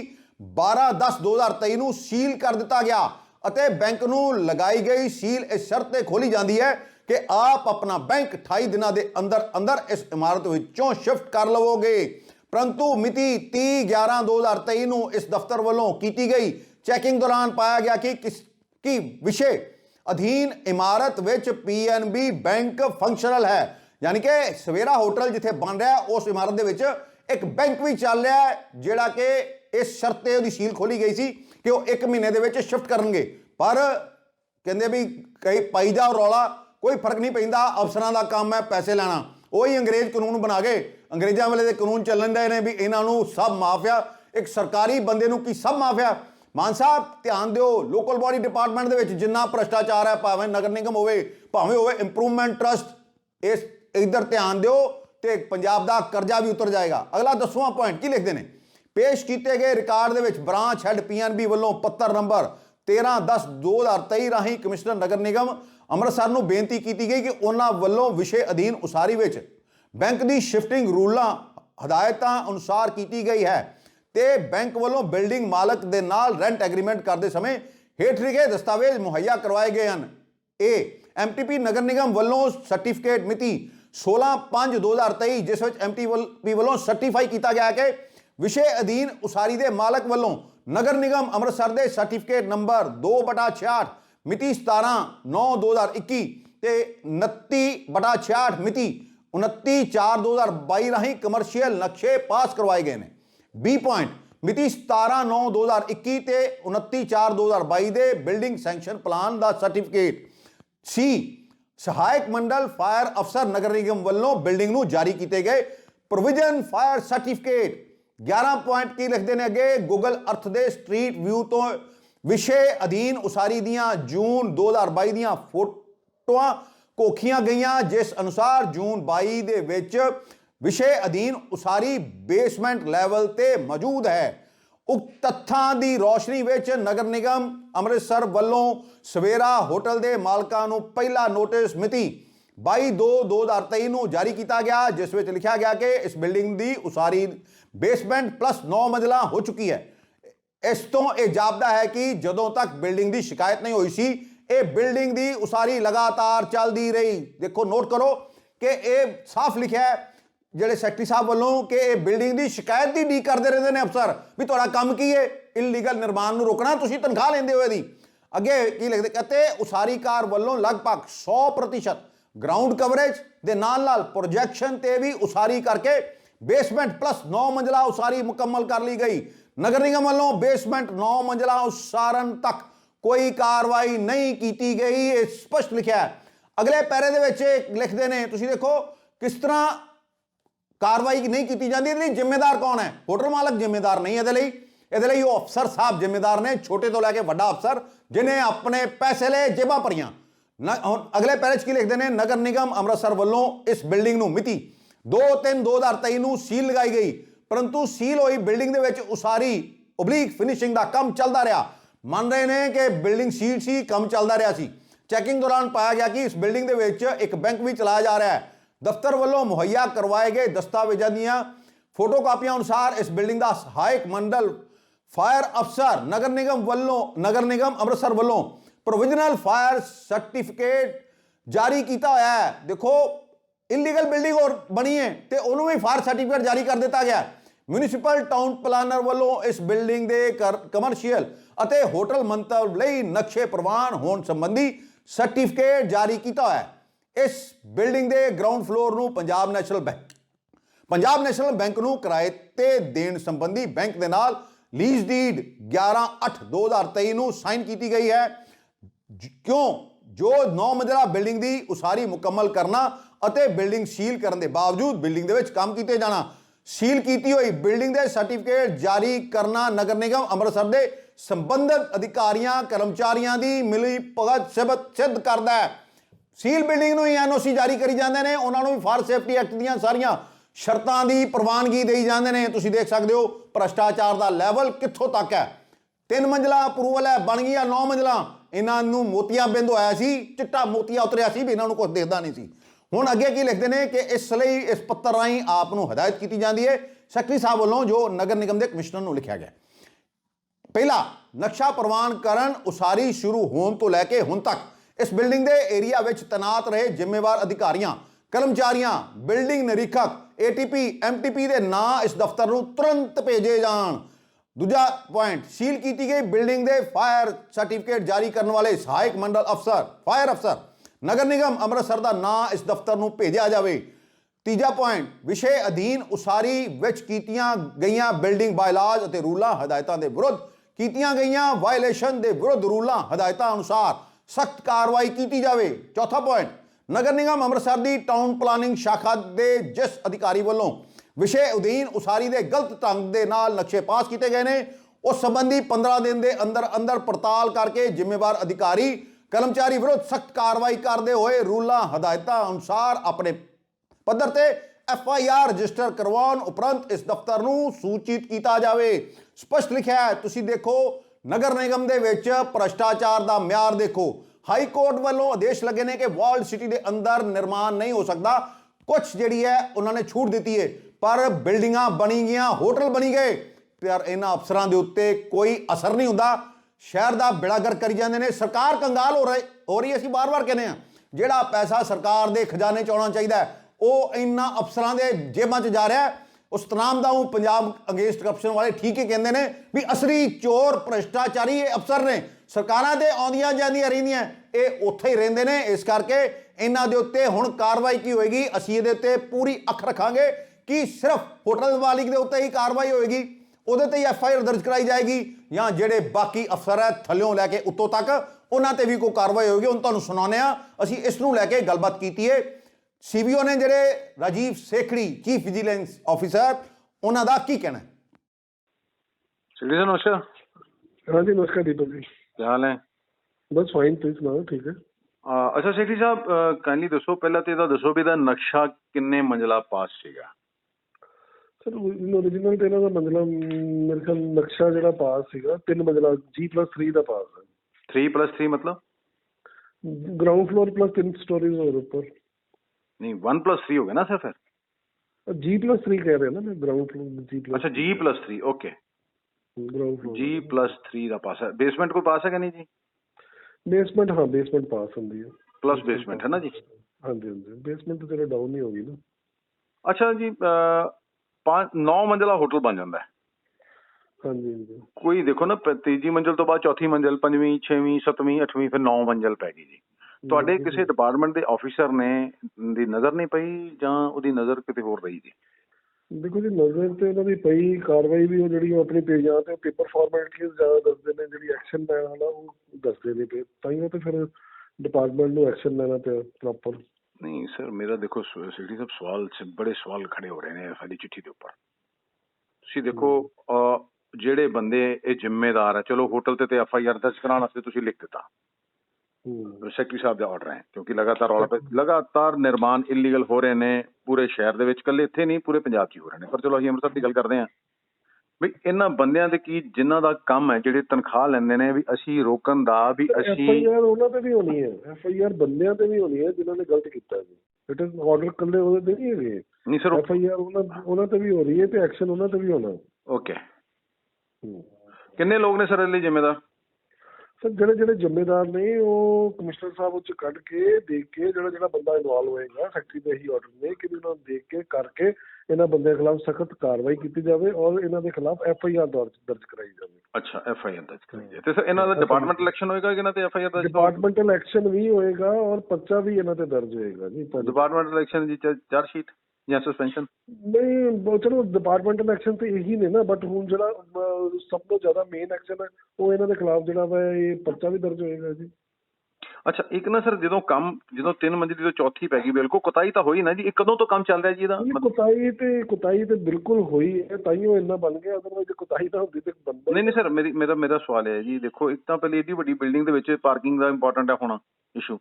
12/10/2023 ਨੂੰ ਸੀਲ ਕਰ ਦਿੱਤਾ ਗਿਆ ਅਤੇ ਬੈਂਕ ਨੂੰ ਲਗਾਈ ਗਈ ਸੀਲ ਇਸ ਸ਼ਰਤ ਤੇ ਖੋਲੀ ਜਾਂਦੀ ਹੈ ਕਿ ਆਪ ਆਪਣਾ ਬੈਂਕ 28 ਦਿਨਾਂ ਦੇ ਅੰਦਰ ਅੰਦਰ ਇਸ ਇਮਾਰਤ ਵਿੱਚੋਂ ਸ਼ਿਫਟ ਕਰ ਲਵੋਗੇ। ਪਰੰਤੂ ਮਿਤੀ 30/11/2023 ਨੂੰ ਇਸ ਦਫ਼ਤਰ ਵੱਲੋਂ ਕੀਤੀ ਗਈ ਚੈਕਿੰਗ ਦੌਰਾਨ ਪਾਇਆ ਗਿਆ ਕਿ ਕਿਸ ਕੀ ਵਿਸ਼ੇ ਅਧੀਨ ਇਮਾਰਤ ਵਿੱਚ ਪੀਐਨਬੀ ਬੈਂਕ ਫੰਕਸ਼ਨਲ ਹੈ। ਯਾਨੀ ਕਿ ਸਵੇਰਾ ਹੋਟਲ ਜਿੱਥੇ ਬਣ ਰਿਹਾ, ਉਸ ਇਮਾਰਤ ਦੇ ਵਿੱਚ ਇੱਕ ਬੈਂਕ ਵੀ ਚੱਲ ਰਿਹਾ ਹੈ, ਜਿਹੜਾ ਕਿ ਇਸ ਸ਼ਰਤ ਤੇ ਉਹਦੀ ਸੀਲ ਖੋਲੀ ਗਈ ਸੀ ਕਿ ਉਹ 1 ਮਹੀਨੇ ਦੇ ਵਿੱਚ ਸ਼ਿਫਟ ਕਰਨਗੇ। ਪਰ ਕਹਿੰਦੇ ਵੀ ਕਈ ਪਾਈ ਜਾ ਰੌਲਾ, ਕੋਈ ਫ਼ਰਕ ਨਹੀਂ ਪੈਂਦਾ, ਅਫਸਰਾਂ ਦਾ ਕੰਮ ਹੈ ਪੈਸੇ ਲੈਣਾ। ਉਹੀ ਅੰਗਰੇਜ਼ ਕਾਨੂੰਨ ਬਣਾ ਗਏ। ਅੰਗਰੇਜ਼ਾਂ ਵੇਲੇ ਦੇ ਕਾਨੂੰਨ ਚੱਲਣ ਦੇ ਨੇ ਵੀ ਇਹਨਾਂ ਨੂੰ ਸਭ ਮਾਫੀਆ ਇੱਕ ਸਰਕਾਰੀ ਬੰਦੇ ਨੂੰ ਕੀ ਸਭ ਮਾਫੀਆ ਮਾਨ ਸਾਹਿਬ, ਧਿਆਨ ਦਿਓ ਲੋਕਲ ਬਾਡੀ ਡਿਪਾਰਟਮੈਂਟ ਦੇ ਵਿੱਚ ਜਿੰਨਾ ਭ੍ਰਸ਼ਟਾਚਾਰ ਹੈ, ਭਾਵੇਂ ਨਗਰ ਨਿਗਮ ਹੋਵੇ, ਭਾਵੇਂ ਹੋਵੇ ਇੰਪਰੂਵਮੈਂਟ ਟਰਸਟ ਇਸ, ਇਧਰ ਧਿਆਨ ਦਿਓ ਤੇ ਪੰਜਾਬ ਦਾ ਕਰਜ਼ਾ ਵੀ ਉਤਰ ਜਾਏਗਾ। ਅਗਲਾ ਦਸਵਾਂ ਪੁਆਇੰਟ ਕੀ ਲਿਖਦੇ ਨੇ? ਪੇਸ਼ ਕੀਤੇ ਗਏ ਰਿਕਾਰਡ ਦੇ ਵਿੱਚ ਬ੍ਰਾਂਚ ਹੈਡ ਪੀਐਨਬੀ ਵੱਲੋਂ ਪੱਤਰ ਨੰਬਰ 13/10/2023 ਰਾਹੀਂ ਕਮਿਸ਼ਨਰ ਨਗਰ ਨਿਗਮ ਅੰਮ੍ਰਿਤਸਰ ਨੂੰ ਬੇਨਤੀ ਕੀਤੀ ਗਈ ਕਿ ਉਹਨਾਂ ਵੱਲੋਂ ਵਿਸ਼ੇ ਅਧੀਨ ਉਸਾਰੀ ਵਿੱਚ ਬੈਂਕ ਦੀ ਸ਼ਿਫਟਿੰਗ ਰੂਲਾਂ, ਹਦਾਇਤਾਂ ਅਨੁਸਾਰ ਕੀਤੀ ਗਈ ਹੈ। ਤੇ ਬੈਂਕ ਵੱਲੋਂ ਬਿਲਡਿੰਗ ਮਾਲਕ ਦੇ ਨਾਲ ਰੈਂਟ ਐਗਰੀਮੈਂਟ ਕਰਦੇ ਸਮੇਂ ਹੇਠ ਲਿਖੇ ਦਸਤਾਵੇਜ਼ ਮੁਹੱਈਆ ਕਰਵਾਏ ਗਏ ਹਨ। ਇਹ ਐਮਟੀਪੀ ਨਗਰ ਨਿਗਮ ਵੱਲੋਂ ਸਰਟੀਫਿਕੇਟ ਮਿਤੀ 16/5/2023 ਜਿਸ ਵਿੱਚ ਐਮਟੀਪੀ ਵੱਲੋਂ ਸਰਟੀਫਾਈ ਕੀਤਾ ਗਿਆ ਕਿ ਵਿਸ਼ੇ ਅਧੀਨ ਉਸਾਰੀ ਦੇ ਮਾਲਕ ਵੱਲੋਂ ਨਗਰ ਨਿਗਮ ਅੰਮ੍ਰਿਤਸਰ ਦੇ ਸਰਟੀਫਿਕੇਟ ਨੰਬਰ 2/66 ਮਿਤੀ 17/9/2021 ਤੇ 29/66 ਮਿਤੀ 29/4/2022 ਰਾਹੀਂ ਕਮਰਸ਼ੀਅਲ ਨਕਸ਼ੇ ਪਾਸ ਕਰਵਾਏ ਗਏ ਨੇ। ਬੀ ਪੁਆਇੰਟ ਮਿਤੀ 17/9/2021 ਤੇ 29/4/2022 ਦੇ ਬਿਲਡਿੰਗ ਸੈਂਕਸ਼ਨ ਪਲਾਨ ਦਾ ਸਰਟੀਫਿਕੇਟ। ਸੀ ਸਹਾਇਕ ਮੰਡਲ ਫਾਇਰ ਅਫਸਰ ਨਗਰ ਨਿਗਮ ਵੱਲੋਂ ਬਿਲਡਿੰਗ ਨੂੰ ਜਾਰੀ ਕੀਤੇ ਗਏ। ਪ੍ਰੋਵੀਜ਼ਨ ਫਾਇਰ ਸਰਟੀਫਿਕੇਟ 11 ਪੁਆਇੰਟ ਕੀ ਲਿਖਦੇ ਨੇ ਅੱਗੇ? ਗੂਗਲ ਅਰਥ ਦੇ ਸਟਰੀਟ ਵਿਊ ਤੋਂ ਵਿਸ਼ੇ ਅਧੀਨ ਉਸਾਰੀ ਦੀਆਂ ਜੂਨ 2022 ਦੀਆਂ ਫੋਟੋਆਂ ਕੋਖੀਆਂ ਗਈਆਂ, ਜਿਸ ਅਨੁਸਾਰ ਜੂਨ 22 ਦੇ ਵਿੱਚ ਵਿਸ਼ੇ ਅਧੀਨ ਉਸਾਰੀ ਬੇਸਮੈਂਟ ਲੈਵਲ ਤੇ ਮੌਜੂਦ ਹੈ। ਉਕਤ ਤੱਥਾਂ ਦੀ ਰੋਸ਼ਨੀ ਵਿੱਚ ਨਗਰ ਨਿਗਮ ਅੰਮ੍ਰਿਤਸਰ ਵੱਲੋਂ ਸਵੇਰਾ ਹੋਟਲ ਦੇ ਮਾਲਕਾਂ ਨੂੰ ਪਹਿਲਾ ਨੋਟਿਸ ਮਿਤੀ 22/2/2023 ਨੂੰ ਜਾਰੀ ਕੀਤਾ ਗਿਆ, ਜਿਸ ਵਿੱਚ ਲਿਖਿਆ ਗਿਆ ਕਿ ਇਸ ਬਿਲਡਿੰਗ ਦੀ ਉਸਾਰੀ ਬੇਸਮੈਂਟ ਪਲੱਸ 9 ਮੰਜ਼ਲਾ ਹੋ ਚੁੱਕੀ ਹੈ। ਇਸ ਤੋਂ ਇਹ ਜਾਪਦਾ ਹੈ ਕਿ ਜਦੋਂ ਤੱਕ ਬਿਲਡਿੰਗ ਦੀ ਸ਼ਿਕਾਇਤ ਨਹੀਂ ਹੋਈ ਸੀ, ਇਹ ਬਿਲਡਿੰਗ ਦੀ ਉਸਾਰੀ ਲਗਾਤਾਰ ਚੱਲਦੀ ਰਹੀ। ਦੇਖੋ ਨੋਟ ਕਰੋ ਕਿ ਇਹ ਸਾਫ਼ ਲਿਖਿਆ ਹੈ। ਜਿਹੜੇ ਸੈਕਟਰੀ ਸਾਹਿਬ ਵੱਲੋਂ ਕਿ ਇਹ ਬਿਲਡਿੰਗ ਦੀ ਸ਼ਿਕਾਇਤ ਦੀ ਡੀ ਕਰਦੇ ਰਹਿੰਦੇ ਨੇ ਅਫਸਰ ਵੀ ਤੁਹਾਡਾ ਕੰਮ ਕੀ ਹੈ ਇਲੀਗਲ ਨਿਰਮਾਣ ਨੂੰ ਰੋਕਣਾ, ਤੁਸੀਂ ਤਨਖਾਹ ਲੈਂਦੇ ਹੋ ਇਹਦੀ। ਅੱਗੇ ਕੀ ਲਿਖਦੇ? ਕਹਤੇ ਉਸਾਰੀਕਾਰ ਵੱਲੋਂ ਲਗਭਗ 100% ਗਰਾਊਂਡ ਕਵਰੇਜ ਦੇ ਨਾਲ ਨਾਲ ਪ੍ਰੋਜੈਕਸ਼ਨ ਤੇ ਵੀ ਉਸਾਰੀ ਕਰਕੇ ਬੇਸਮੈਂਟ ਪਲੱਸ 9 ਮੰਜ਼ਲਾ ਉਸਾਰੀ ਮੁਕੰਮਲ ਕਰ ਲਈ ਗਈ। ਨਗਰ ਨਿਗਮ ਵੱਲੋਂ ਬੇਸਮੈਂਟ 9 ਮੰਜ਼ਲਾ ਉਸਾਰਨ ਤੱਕ ਕੋਈ ਕਾਰਵਾਈ ਨਹੀਂ ਕੀਤੀ ਗਈ, ਇਹ ਸਪਸ਼ਟ ਲਿਖਿਆ ਹੈ। ਅਗਲੇ ਪੈਰੇ ਦੇ ਵਿੱਚ ਲਿਖਦੇ ਨੇ, ਤੁਸੀਂ ਦੇਖੋ, ਕਿਸ ਤਰ੍ਹਾਂ ਕਾਰਵਾਈ ਨਹੀਂ ਕੀਤੀ ਜਾਂਦੀ, ਇਹਦੇ ਲਈ ਜ਼ਿੰਮੇਦਾਰ ਕੌਣ ਹੈ? ਹੋਟਲ ਮਾਲਕ ਜ਼ਿੰਮੇਦਾਰ ਨਹੀਂ ਇਹਦੇ ਲਈ। ਇਹਦੇ ਲਈ ਉਹ ਅਫਸਰ ਸਾਹਿਬ ਜ਼ਿੰਮੇਦਾਰ ਨੇ, ਛੋਟੇ ਤੋਂ ਲੈ ਕੇ ਵੱਡਾ ਅਫਸਰ ਜਿਨੇ ਆਪਣੇ ਪੈਸੇ ਲੈ ਜੇਬਾਂ ਭਰੀਆਂ। ਨ- ਹੁਣ ਅਗਲੇ ਪੈਰੇ 'ਚ ਕੀ ਲਿਖਦੇ ਨੇ? ਨਗਰ ਨਿਗਮ ਅੰਮ੍ਰਿਤਸਰ ਵੱਲੋਂ ਇਸ ਬਿਲਡਿੰਗ ਨੂੰ ਮਿਤੀ 2/3/2023 ਨੂੰ ਸੀਲ ਲਗਾਈ ਗਈ। ਪਰੰਤੂ ਸੀਲ ਹੋਈ ਬਿਲਡਿੰਗ ਦੇ ਵਿੱਚ ਉਸਾਰੀ ਓਬਲੀਕ ਫਿਨਿਸ਼ਿੰਗ ਦਾ ਕੰਮ ਚੱਲਦਾ ਰਿਹਾ। ਮੰਨ ਰਹੇ ਨੇ ਕਿ ਬਿਲਡਿੰਗ ਸੀਲ ਸੀ, ਕੰਮ ਚੱਲਦਾ ਰਿਹਾ ਸੀ। ਚੈਕਿੰਗ ਦੌਰਾਨ ਪਾਇਆ ਗਿਆ ਕਿ ਇਸ ਬਿਲਡਿੰਗ ਦੇ ਵਿੱਚ ਇੱਕ ਬੈਂਕ ਵੀ ਚਲਾਇਆ ਜਾ ਰਿਹਾ ਹੈ। ਦਫ਼ਤਰ ਵੱਲੋਂ ਮੁਹੱਈਆ ਕਰਵਾਏ ਗਏ ਦਸਤਾਵੇਜ਼ਾਂ ਦੀਆਂ ਫੋਟੋਕਾਪੀਆਂ ਅਨੁਸਾਰ ਇਸ ਬਿਲਡਿੰਗ ਦਾ ਸਹਾਇਕ ਮੰਡਲ, ਫਾਇਰ ਅਫਸਰ, ਨਗਰ ਨਿਗਮ ਵੱਲੋਂ, ਨਗਰ ਨਿਗਮ ਅੰਮ੍ਰਿਤਸਰ ਵੱਲੋਂ ਪ੍ਰੋਵੀਜ਼ਨਲ ਫਾਇਰ ਸਰਟੀਫਿਕੇਟ ਜਾਰੀ ਕੀਤਾ ਹੋਇਆ ਹੈ। ਦੇਖੋ ਇਲੀਗਲ ਬਿਲਡਿੰਗ ਹੋਰ ਬਣੀ ਹੈ ਤੇ ਉਹਨੂੰ ਵੀ ਫਾਇਰ ਸਰਟੀਫਿਕੇਟ ਜਾਰੀ ਕਰ ਦਿੱਤਾ ਗਿਆ ਮਿਊਨਿਸਪਲ ਟਾਊਨ ਪਲਾਨਰ ਵੱਲੋਂ ਇਸ ਬਿਲਡਿੰਗ ਦੇ ਕਮਰਸ਼ੀਅਲ ਅਤੇ ਹੋਟਲ ਮੰਤਵ ਲਈ ਨਕਸ਼ੇ ਪ੍ਰਵਾਨ ਹੋਣ ਸੰਬੰਧੀ ਸਰਟੀਫਿਕੇਟ ਜਾਰੀ ਕੀਤਾ ਹੋਇਆ ਹੈ। ਇਸ ਬਿਲਡਿੰਗ ਦੇ ਗਰਾਊਂਡ ਫਲੋਰ ਨੂੰ Punjab National Bank Punjab National Bank ਨੂੰ ਕਿਰਾਏ ਤੇ ਦੇਣ ਸੰਬੰਧੀ ਬੈਂਕ ਦੇ ਨਾਲ ਲੀਜ਼ ਡੀਡ 11/8/2023 ਨੂੰ ਸਾਈਨ ਕੀਤੀ ਗਈ ਹੈ। ਕਿਉਂ? ਜੋ 9 ਮੰਜ਼ਿਲਾ ਬਿਲਡਿੰਗ ਦੀ ਉਸਾਰੀ ਮੁਕੰਮਲ ਕਰਨਾ ਅਤੇ ਬਿਲਡਿੰਗ ਸੀਲ ਕਰਨ ਦੇ ਬਾਵਜੂਦ ਬਿਲਡਿੰਗ ਦੇ ਵਿੱਚ ਕੰਮ ਕੀਤੇ ਜਾਣਾ। ਸੀਲ ਕੀਤੀ ਹੋਈ ਬਿਲਡਿੰਗ ਦੇ ਸਰਟੀਫਿਕੇਟ ਜਾਰੀ ਕਰਨਾ ਨਗਰ ਨਿਗਮ ਅੰਮ੍ਰਿਤਸਰ ਦੇ ਸੰਬੰਧਿਤ ਅਧਿਕਾਰੀਆਂ, ਕਰਮਚਾਰੀਆਂ ਦੀ ਮਿਲੀ ਭਗਤ ਸਿਬਤ ਸਿੱਧ ਕਰਦਾ ਹੈ। ਸੀਲ ਬਿਲਡਿੰਗ ਨੂੰ ਹੀ ਐਨਓਸੀ ਜਾਰੀ ਕਰੀ ਜਾਂਦੇ ਨੇ, ਉਹਨਾਂ ਨੂੰ ਵੀ ਫਾਇਰ ਸੇਫਟੀ ਐਕਟ ਦੀਆਂ ਸਾਰੀਆਂ ਸ਼ਰਤਾਂ ਦੀ ਪ੍ਰਵਾਨਗੀ ਦੇਈ ਜਾਂਦੇ ਨੇ। ਤੁਸੀਂ ਦੇਖ ਸਕਦੇ ਹੋ, ਭ੍ਰਸ਼ਟਾਚਾਰ ਦਾ ਲੈਵਲ ਕਿੱਥੋਂ ਤੱਕ ਹੈ? ਤਿੰਨ ਮੰਜ਼ਲਾ ਅਪਰੂਵਲ ਹੈ, ਬਣ ਗਈਆਂ ਨੌ ਮੰਜ਼ਲਾ। ਇਹਨਾਂ ਨੂੰ ਮੋਤੀਆ ਬਿੰਦ ਹੋਇਆ ਸੀ, ਚਿੱਟਾ ਮੋਤੀਆ ਉਤਰਿਆ ਸੀ ਵੀ ਇਹਨਾਂ ਨੂੰ ਕੁਝ ਦੇਖਦਾ ਨਹੀਂ ਸੀ। ਹੁਣ ਅੱਗੇ ਕੀ ਲਿਖਦੇ ਨੇ ਕਿ ਇਸ ਲਈ ਇਸ ਪੱਤਰ ਰਾਹੀਂ ਆਪ ਨੂੰ ਹਦਾਇਤ ਕੀਤੀ ਜਾਂਦੀ ਹੈ। ਸੈਕਟਰੀ ਸਾਹਿਬ ਵੱਲੋਂ ਜੋ ਨਗਰ ਨਿਗਮ ਦੇ ਕਮਿਸ਼ਨਰ ਨੂੰ ਲਿਖਿਆ ਗਿਆ ਪਹਿਲਾ, ਨਕਸ਼ਾ ਪ੍ਰਵਾਨ ਕਰਨ ਉਸਾਰੀ ਸ਼ੁਰੂ ਹੋਣ ਤੋਂ ਲੈ ਕੇ ਹੁਣ ਤੱਕ ਇਸ ਬਿਲਡਿੰਗ ਦੇ ਏਰੀਆ ਵਿੱਚ ਤਨਾਤ ਰਹੇ ਜ਼ਿੰਮੇਵਾਰ ਅਧਿਕਾਰੀਆਂ, ਕਰਮਚਾਰੀਆਂ, ਬਿਲਡਿੰਗ ਨਿਰੀਖਕ ਏਟੀਪੀ ਐਮਟੀਪੀ ਦੇ ਨਾਂ ਇਸ ਦਫ਼ਤਰ ਨੂੰ ਤੁਰੰਤ ਭੇਜੇ ਜਾਣ। ਦੂਜਾ ਪੁਆਇੰਟ ਸੀਲ ਕੀਤੀ ਗਈ ਬਿਲਡਿੰਗ ਦੇ ਫਾਇਰ ਸਰਟੀਫਿਕੇਟ ਜਾਰੀ ਕਰਨ ਵਾਲੇ ਸਹਾਇਕ ਮੰਡਲ ਅਫਸਰ, ਫਾਇਰ ਅਫਸਰ, ਨਗਰ ਨਿਗਮ ਅੰਮ੍ਰਿਤਸਰ ਦਾ ਨਾਂ ਇਸ ਦਫ਼ਤਰ ਨੂੰ ਭੇਜਿਆ ਜਾਵੇ। ਤੀਜਾ ਪੁਆਇੰਟ ਵਿਸ਼ੇ ਅਧੀਨ ਉਸਾਰੀ ਵਿੱਚ ਕੀਤੀਆਂ ਗਈਆਂ ਬਿਲਡਿੰਗ ਬਾਇਲਾਜ਼ ਅਤੇ ਰੂਲਾਂ, ਹਦਾਇਤਾਂ ਦੇ ਵਿਰੁੱਧ ਕੀਤੀਆਂ ਗਈਆਂ ਵਾਇਲੇਸ਼ਨ ਦੇ ਵਿਰੁੱਧ ਰੂਲਾਂ, ਹਦਾਇਤਾਂ ਅਨੁਸਾਰ ਸਖਤ ਕਾਰਵਾਈ ਕੀਤੀ ਜਾਵੇ। ਚੌਥਾ ਪੁਆਇੰਟ ਨਗਰ ਨਿਗਮ ਅੰਮ੍ਰਿਤਸਰ ਦੀ ਟਾਊਨ ਪਲਾਨਿੰਗ ਸ਼ਾਖਾ ਦੇ ਜਿਸ ਅਧਿਕਾਰੀ ਵੱਲੋਂ ਵਿਸ਼ੇ ਅਧੀਨ ਉਸਾਰੀ ਦੇ ਗਲਤ ਢੰਗ ਦੇ ਨਾਲ ਨਕਸ਼ੇ ਪਾਸ ਕੀਤੇ ਗਏ ਨੇ, ਉਸ ਸੰਬੰਧੀ 15 ਦਿਨ ਦੇ ਅੰਦਰ ਅੰਦਰ ਪੜਤਾਲ ਕਰਕੇ ਜ਼ਿੰਮੇਵਾਰ ਅਧਿਕਾਰੀ, ਕਰਮਚਾਰੀ ਵਿਰੁੱਧ ਸਖਤ ਕਾਰਵਾਈ ਕਰਦੇ ਹੋਏ ਰੂਲਾਂ, ਹਦਾਇਤਾਂ ਅਨੁਸਾਰ ਆਪਣੇ ਪੱਧਰ ਤੇ ਐਫ ਆਈ ਆਰ ਰਜਿਸਟਰ ਕਰਵਾਉਣ ਉਪਰੰਤ ਇਸ ਦਫ਼ਤਰ ਨੂੰ ਸੂਚਿਤ ਕੀਤਾ ਜਾਵੇ। ਸਪਸ਼ਟ ਲਿਖਿਆ ਹੈ, ਤੁਸੀਂ ਦੇਖੋ ਨਗਰ ਨਿਗਮ ਦੇ ਵਿੱਚ ਭ੍ਰਸ਼ਟਾਚਾਰ ਦਾ ਮਿਆਰ ਦੇਖੋ। ਹਾਈ ਕੋਰਟ ਵੱਲੋਂ ਆਦੇਸ਼ ਲੱਗੇ ਨੇ ਕਿ ਵਾਲਡ ਸਿਟੀ ਦੇ ਅੰਦਰ ਨਿਰਮਾਣ ਨਹੀਂ ਹੋ ਸਕਦਾ। ਕੁਝ ਜਿਹੜੀ ਹੈ ਉਹਨਾਂ ਨੇ ਛੂਟ ਦਿੱਤੀ ਹੈ ਪਰ ਬਿਲਡਿੰਗਾਂ ਬਣੀ ਗਈਆਂ ਹੋਟਲ ਬਣੀ ਗਏ। ਪਰ ਇਹਨਾਂ ਅਫਸਰਾਂ ਦੇ ਉੱਤੇ ਕੋਈ ਅਸਰ ਨਹੀਂ ਹੁੰਦਾ। ਸ਼ਹਿਰ ਦਾ ਬਿੜਾਗਰ ਕਰੀ ਜਾਂਦੇ ਨੇ। ਸਰਕਾਰ ਕੰਗਾਲ ਹੋ ਰਹੀ ਹੋ ਰਹੀ ਹੈ, ਅਸੀਂ ਬਾਰ-ਬਾਰ ਕਹਿੰਦੇ ਆ ਜਿਹੜਾ ਪੈਸਾ ਸਰਕਾਰ ਦੇ ਖਜ਼ਾਨੇ ਚ ਆਉਣਾ ਚਾਹੀਦਾ ਉਹ ਇਹਨਾਂ ਅਫਸਰਾਂ ਦੇ ਜੇਬਾਂ 'ਚ ਜਾ ਰਿਹਾ ਹੈ। ਉਸ ਤਨਾਮ ਦਾ ਉਹ ਪੰਜਾਬ ਅਗੇਂਸਟ ਕਰਪਸ਼ਨ ਵਾਲੇ ਠੀਕ ਹੀ ਕਹਿੰਦੇ ਨੇ ਵੀ ਅਸਲੀ ਚੋਰ, ਭ੍ਰਿਸ਼ਟਾਚਾਰੀ ਇਹ ਅਫਸਰ ਨੇ। ਸਰਕਾਰਾਂ 'ਤੇ ਆਉਂਦੀਆਂ ਜਾਂਦੀਆਂ ਰਹਿੰਦੀਆਂ, ਇਹ ਉੱਥੇ ਹੀ ਰਹਿੰਦੇ ਨੇ। ਇਸ ਕਰਕੇ ਇਹਨਾਂ ਦੇ ਉੱਤੇ ਹੁਣ ਕਾਰਵਾਈ ਕੀ ਹੋਏਗੀ? ਅਸੀਂ ਇਹਦੇ ਉੱਤੇ ਪੂਰੀ ਅੱਖ ਰੱਖਾਂਗੇ ਕਿ ਸਿਰਫ ਹੋਟਲ ਮਾਲਿਕ ਦੇ ਉੱਤੇ ਹੀ ਕਾਰਵਾਈ ਹੋਏਗੀ, ਉਹਦੇ ਤੇ ਹੀ ਐਫ ਆਈ ਆਰ ਦਰਜ ਕਰਾਈ ਜਾਏਗੀ ਜਾਂ ਜਿਹੜੇ ਬਾਕੀ ਅਫਸਰ ਹੈ ਥੱਲਿਓਂ ਲੈ ਕੇ ਉੱਤੋਂ ਤੱਕ, ਉਹਨਾਂ ਤੇ ਵੀ ਕੋਈ ਕਾਰਵਾਈ ਹੋਏਗੀ। ਹੁਣ ਤੁਹਾਨੂੰ ਸੁਣਾਉਂਦੇ ਆ ਅਸੀਂ ਇਸ ਨੂੰ ਲੈ ਕੇ ਗੱਲਬਾਤ ਕੀਤੀ ਹੈ ਸੀਬੀਓ ਨੇ ਜਿਹੜੇ Rajiv Sekhri chief vigilance officer ਉਹਨਾਂ ਦਾ ਕੀ ਕਹਿਣਾ? ਹੈ ਸਿੱਧੀ ਸਰ ਨਮਸਕਾਰ। ਹਾਂਜੀ ਨਮਸਕਾਰ ਦੀਪਕ ਜੀ। ਕੀ ਹਾਲ ਹੈ? ਬਸ ਫਾਈਨ ਤੁਸੀਂ ਸੁਣਾਓ ਠੀਕ ਹੈ? ਅਹ ਅੱਛਾ ਸੇਖੀ ਸਾਹਿਬ ਕਾਇੰਡਲੀ ਦੱਸੋ ਪਹਿਲਾਂ ਤੇ ਇਹਦਾ ਦੱਸੋ ਵੀ ਇਹਦਾ ਨਕਸ਼ਾ ਕਿੰਨੇ ਮੰਜ਼ਲਾ ਪਾਸ ਸੀਗਾ? ਸਰ ਓਰੀਜਨਲ ਤੇ ਇਹਨਾਂ ਦਾ ਮੰਜ਼ਲਾ ਮ, ਮੇਰੇ ਖਿਆਲ ਨਕਸ਼ਾ ਜਿਹੜਾ ਪਾਸ ਸੀਗਾ ਤਿੰਨ ਮੰਜ਼ਲਾ G+3 ਦਾ ਪਾਸ 3 3 ਮਤਲਬ? ਹੈ ਗਰਾਊਂਡ ਫਲੋਰ ਪਲੱਸ ਤਿੰਨ ਸਟੋਰੀਜ਼ ਹੋਰ ਉੱਪਰ। ਨਹੀਂ 1 3 ਹੋ ਗਿਆ ਨਾ ਸਰ ਫਿਰ? G+3 ਕਹਿ ਰਹੇ ਨਾ ਮੈਂ ਗਰਾਊਂਡ ਫਲੋਰ G+ ਅੱਛਾ G 3 okay ground floor G 3 ਦਾ ਪਾਸ ਹੈ। ਬੇਸਮੈਂਟ ਕੋਈ ਪਾਸ ਹੈ ਕਿ ਨਹੀਂ ਜੀ? ਬੇਸਮੈਂਟ ਹਾਂ ਬੇਸਮੈਂਟ ਪਾਸ ਹੁੰਦੀ ਹੈ। ਪਲੱਸ ਬੇਸਮੈਂਟ ਹੈ ਨਾ ਜੀ? ਹਾਂਜੀ ਹਾਂਜੀ ਬੇਸਮੈਂਟ ਤਾਂ ਚਲੋ ਡਾਊਨ ਹੀ ਹੋ ਗਈ ਨਾ। ਅੱਛਾ ਜੀ ਪੰਜ 9 ਮੰਜ਼ਲਾ ਹੋਟਲ ਬਣ ਜਾਂਦਾ ਹੈ। ਹਾਂਜੀ ਹਾਂਜੀ। ਕੋਈ ਦੇਖੋ ਨਾ ਤੀਜੀ ਮੰਜ਼ਲ ਤੋਂ ਬਾਅਦ ਚੌਥੀ ਮੰਜ਼ਲ ਪੰਜਵੀਂ ਛੇਵੀਂ ਸੱਤਵੀਂ ਅੱਠਵੀਂ ਫਿਰ 9 ਮੰਜ਼ਲ ਪੈ ਗਈ ਜੀ। ਤੁਹਾਡੇ ਕਿਸੇ ਡਿਪਾਰਟਮੈਂਟ ਦੇ ਆਫੀਸਰ ਨੇ ਦੀ ਨਜ਼ਰ ਨਹੀਂ ਪਈ ਜਾਂ ਉਹਦੀ ਨਜ਼ਰ ਕਿਤੇ ਹੋਰ ਰਹੀ ਜੀ? ਦੇਖੋ ਜੀ ਨਜ਼ਰ ਤੇ ਉਹਨਾਂ ਦੀ ਪਈ ਕਾਰਵਾਈ ਵੀ ਉਹ ਜਿਹੜੀ ਉਹ ਆਪਣੀ ਪੇਜਾਂ ਤੇ ਪੇਪਰ ਫਾਰਮੈਲਿਟੀਜ਼ ਜ਼ਿਆਦਾ ਦੱਸਦੇ ਨੇ ਜਿਹੜੀ ਐਕਸ਼ਨ ਲੈਣ ਵਾਲਾ ਉਹ ਦੱਸਦੇ ਨੇ ਪਏ। ਤਾਂ ਹੀ ਉਹ ਤੇ ਫਿਰ ਡਿਪਾਰਟਮੈਂਟ ਨੂੰ ਐਕਸ਼ਨ ਲੈਣਾ ਪਿਆ ਪ੍ਰੋਪਰ ਨਹੀਂ ਸਰ ਮੇਰਾ ਦੇਖੋ ਸਿਟੀ ਸਾਹਿਬ ਸਵਾਲ ਬੜੇ ਸਵਾਲ ਖੜੇ ਹੋ ਰਹੇ ਨੇ ਸਾਡੀ ਚਿੱਠੀ ਦੇ ਉੱਪਰ। ਤੁਸੀਂ ਦੇਖੋ ਜਿਹੜੇ ਬੰਦੇ ਇਹ ਜ਼ਿੰਮੇਦਾਰ ਹੈ ਚਲੋ ਹੋਟਲ ਤੇ ਤੇ ਐਫ ਆਈ ਆਰ ਦਰਜ ਕਰਾਉਣ ਵਾਸਤੇ ਤੁਸੀਂ ਲਿਖ ਦਿੱਤਾ। ਸੈਕਟਰੀ ਸਾਹਿਬ ਦਾ ਆਰਡਰ ਹੈ ਕਿਉਂਕਿ ਲਗਾਤਾਰ ਪੈ ਲਗਾਤਾਰ ਨਿਰਮਾਣ ਇਲੀਗਲ ਹੋ ਰਹੇ ਨੇ ਪੂਰੇ ਸ਼ਹਿਰ ਦੇ ਵਿੱਚ ਕੱਲੇ ਇੱਥੇ ਨਹੀਂ ਪੂਰੇ ਪੰਜਾਬ 'ਚ ਹੀ ਹੋ ਰਹੇ ਨੇ। ਪਰ ਚਲੋ ਅਸੀਂ ਅੰਮ੍ਰਿਤਸਰ ਦੀ ਗੱਲ ਕਰਦੇ ਹਾਂ। ਵੀ ਇਹਨਾਂ ਬੰਦਿਆਂ ਦੇ ਕੀ ਜਿਨ੍ਹਾਂ ਦਾ ਕੰਮ ਹੈ ਜਿਹੜੇ ਤਨਖਾਹ ਲੈਂਦੇ ਨੇ ਵੀ ਅਸੀਂ ਰੋਕਣ ਦਾ ਵੀ ਐਫ ਅਸੀਂ ਆਈ ਆਰ ਉਹਨਾਂ ਤੇ ਵੀ ਹੋਣੀ ਹੈ। ਐਫ ਆਈ ਆਰ ਬੰਦਿਆਂ ਤੇ ਵੀ ਹੋਣੀ ਹੈ ਜਿਨ੍ਹਾਂ ਨੇ ਗਲਤ ਕੀਤਾ ਜੀ। ਇਟ ਇਜ਼ ਆਰਡਰ ਕੱਲੇ ਉਹਦੇ ਤੇ ਨਹੀਂ ਹੈਗੇ। ਨਹੀਂ ਸਰ ਐਫ ਆਈ ਆਰ ਉਹਨਾਂ ਉਹਨਾਂ ਤੇ ਵੀ ਹੋ ਰਹੀ ਹੈ ਤੇ ਐਕਸ਼ਨ ਉਹਨਾਂ ਤੇ ਵੀ ਹੋਣਾ। ਓਕੇ ਕਿੰਨੇ ਲੋਕ ਨੇ ਸਰ ਇਹਦੇ ਲਈ ਜ਼ਿੰਮੇਦਾਰ? ਸਰ ਜਿਹੜੇ ਜਿਹੜੇ ਜ਼ਿੰਮੇਦਾਰ ਨੇ ਉਹ ਕਮਿਸ਼ਨਰ ਸਾਹਿਬ ਉਹ ਚ ਕੱਢ ਕੇ ਦੇਖ ਕੇ ਜਿਹੜਾ ਜਿਹੜਾ ਬੰਦਾ ਇਨਵੋਲਵ ਹੋਏਗਾ ਫੈਕਟਰੀ ਦੇ ਹੀ ਆਰਡਰ ਨੇ ਕਿ ਵੀ ਉਹਨਾਂ ਨੂੰ ਦੇਖ ਕੇ ਕਰਕੇ ਇਹਨਾਂ ਬੰਦਿਆਂ ਖਿਲਾਫ ਸਖਤ ਕਾਰਵਾਈ ਕੀਤੀ ਜਾਵੇ ਔਰ ਇਹਨਾਂ ਦੇ ਖਿਲਾਫ ਐਫ ਆਈ ਆਰ ਦਰਜ ਕਰਾਈ ਜਾਵੇ। ਅੱਛਾ ਐਫ ਆਈ ਆਰ ਦਰਜ ਕਰੀ ਜਾਏ ਤੇ ਸਰ ਇਹਨਾਂ ਦਾ ਡਿਪਾਰਟਮੈਂਟ ਇਲੈਕਸ਼ਨ ਹੋਏਗਾ ਕਿ ਇਹਨਾਂ ਤੇ ਐਫ ਆਈ ਆਰ ਦਰਜ ਡਿਪਾਰਟਮੈਂਟਲ ਐਕਸ਼ਨ ਵੀ ਹੋਏਗਾ ਔਰ ਪਰਚਾ ਵੀ ਇਹਨਾਂ ਤੇ ਦਰਜ ਹੋਏਗਾ ਜੀ ਤੁਹਾਡੇ ਡਿਪਾਰਟਮੈਂਟ ਇਲੈਕਸ਼ਨ ਦੀ ਚਾਰਜ ਸ਼ੀਟ ਜਾਂ ਸਸਪੈਂਸ਼ਨ ਨਹੀਂ ਚਲੋ ਡਿਪਾਰਟਮੈਂਟਲ ਐਕਸ਼ਨ ਤੇ ਇਹੀ ਨੇ ਨਾ ਬਟ ਹੁਣ ਜਿਹੜਾ ਸਭ ਤੋਂ ਜ਼ਿਆਦਾ ਮੇਨ ਐਕਸ਼ਨ ਹੈ ਉਹ ਇਹਨਾਂ ਦੇ ਖਿਲਾਫ ਜਿਹੜਾ ਵਾ ਇਹ ਪਰਚਾ ਵੀ ਦਰਜ ਹੋਏਗਾ ਜੀ। ਅੱਛਾ ਇੱਕ ਨਾ ਸਰ ਜਦੋਂ ਕੰਮ ਜਦੋਂ ਤਿੰਨ ਮੰਜ਼ਲੀ ਤੋਂ ਚੌਥੀ ਪੈ ਗਈ ਬਿਲਕੁਲ ਕੁਤਾਈ ਤਾਂ ਹੋਈ ਨਾ ਜੀ? ਇਹ ਕਦੋਂ ਤੋਂ ਕੰਮ ਚੱਲ ਰਿਹਾ ਜੀ ਇਹਦਾ? ਕੁਤਾਈ ਤੇ ਕੁਤਾਈ ਤੇ ਬਿਲਕੁਲ ਹੋਈ ਹੈ ਤਾਂ ਹੀ ਉਹ ਇੰਨਾ ਬਣ ਗਿਆ ਅਦਰਵਾਈਜ਼ ਕੁਤਾਈ ਤਾਂ ਹੁੰਦੀ ਤੇ ਬੰਦਾ ਨਹੀਂ ਨਹੀਂ ਸਰ ਮੇਰੀ ਮੇਰਾ ਮੇਰਾ ਸਵਾਲ ਹੈ ਜੀ ਦੇਖੋ ਇੱਕ ਤਾਂ ਪਹਿਲੇ ਏਡੀ ਵੱਡੀ ਬਿਲਡਿੰਗ ਦੇ ਵਿੱਚ ਪਾਰਕਿੰਗ ਦਾ ਇੰਪੋਰਟੈਂਟ ਹੈ ਹੋਣਾ ਇਸ਼ੂ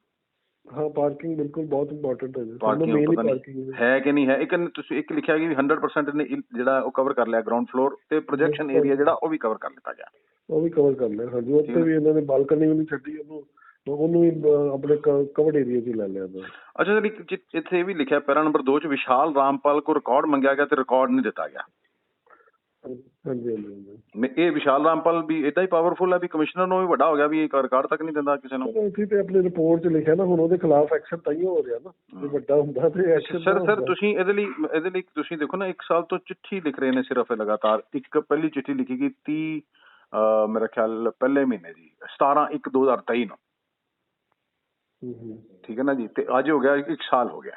ਹਾਂ ਪਾਰਕਿੰਗ ਬਿਲਕੁਲ ਬਹੁਤ ਇੰਪੋਰਟੈਂਟ ਹੈ ਜੀ। ਪਾਰਕਿੰਗ ਪਤਾ ਨਹੀਂ ਹੈ। ਕਿ ਨਹੀਂ ਹੈ। ਇੱਕ ਤੁਸੀਂ ਇੱਕ ਲਿਖਿਆ ਕਿ ਵੀ 100% ਨੇ ਜਿਹੜਾ ਉਹ ਕਵਰ ਕਰ ਲਿਆ ਗਰਾਊਂਡ ਫਲੋਰ ਤੇ ਪ੍ਰੋਜੈਕਸ਼ਨ ਏਰੀਆ ਜਿਹੜਾ ਉਹ ਵੀ ਕਵਰ ਕਰ ਲਿੱਤਾ ਗਿਆ। ਉਹ ਵੀ ਕਵਰ ਕਰ ਲਿਆ। ਹਾਂਜੀ ਉੱਥੇ ਵੀ ਇਹਨਾਂ ਨੇ ਬਾਲਕਨੀ ਵੀ ਨਹੀਂ ਛੱਡੀ ਉਹਨੂੰ ਉਹਨੂੰ ਵੀ ਆਪਣੇ ਕਵਰਡ ਏਰੀਆ 'ਚ ਲੈ ਲਿਆ। ਅੱਛਾ ਚਿ- ਇੱਥੇ ਇਹ ਵੀ ਲਿਖਿਆ ਪੈਰਾ ਨੰਬਰ 2 ਚ ਵਿਸ਼ਾਲ ਰਾਮਪਾਲ ਕੋ ਰਿਕਾਰਡ ਮੰਗਿਆ ਗਿਆ ਤੇ ਰਿਕਾਰਡ ਨਹੀਂ ਦਿੱਤਾ ਗਿਆ। ਹਾਂਜੀ ਹਾਂਜੀ ਹਾਂਜੀ। ਮੈਂ- ਇਹ ਵਿਸ਼ਾਲ ਰਾਮਪਾਲ ਵੀ ਇਦਾਂ ਹੀ ਪਾਵਰਫੁਲ ਹੈ ਵੀ ਕਮਿਸ਼ਨਰ ਨੂੰ ਵੀ ਵੱਡਾ ਹੋ ਗਿਆ ਵੀ ਇਹ ਰਿਕਾਰਡ ਤੱਕ ਨਹੀਂ ਦਿੰਦਾ ਕਿਸੇ ਨੂੰ। ਅਸੀਂ ਤੇ ਆਪਣੀ ਰਿਪੋਰਟ 'ਚ ਲਿਖਿਆ ਨਾ ਹੁਣ ਉਹਦੇ ਖਿਲਾਫ ਐਕਸ਼ਨ ਤਾਂ ਹੀ ਹੋ ਰਿਹਾ ਨਾ ਜੇ ਵੱਡਾ ਹੁੰਦਾ ਤੇ ਐਕਸ਼ਨ ਸਰ ਸਰ ਤੁਸੀਂ ਇਹਦੇ ਲਈ ਇਹਦੇ ਲਈ ਤੁਸੀਂ ਦੇਖੋ ਨਾ ਇੱਕ ਸਾਲ ਤੋਂ ਚਿੱਠੀ ਲਿਖ ਰਹੇ ਨੇ ਸਿਰਫ ਲਗਾਤਾਰ। ਇੱਕ ਪਹਿਲੀ ਚਿੱਠੀ ਲਿਖੀ ਗਈ 30 ਅਹ, ਮੇਰਾ ਖਿਆਲ ਪਹਿਲੇ ਮਹੀਨੇ ਦੀ 17 1 2023 ਨੂੰ। ਠੀਕ ਹੈ ਨਾ ਜੀ? ਤੇ ਅੱਜ ਹੋ ਗਿਆ ਇੱਕ ਸਾਲ ਹੋ ਗਿਆ।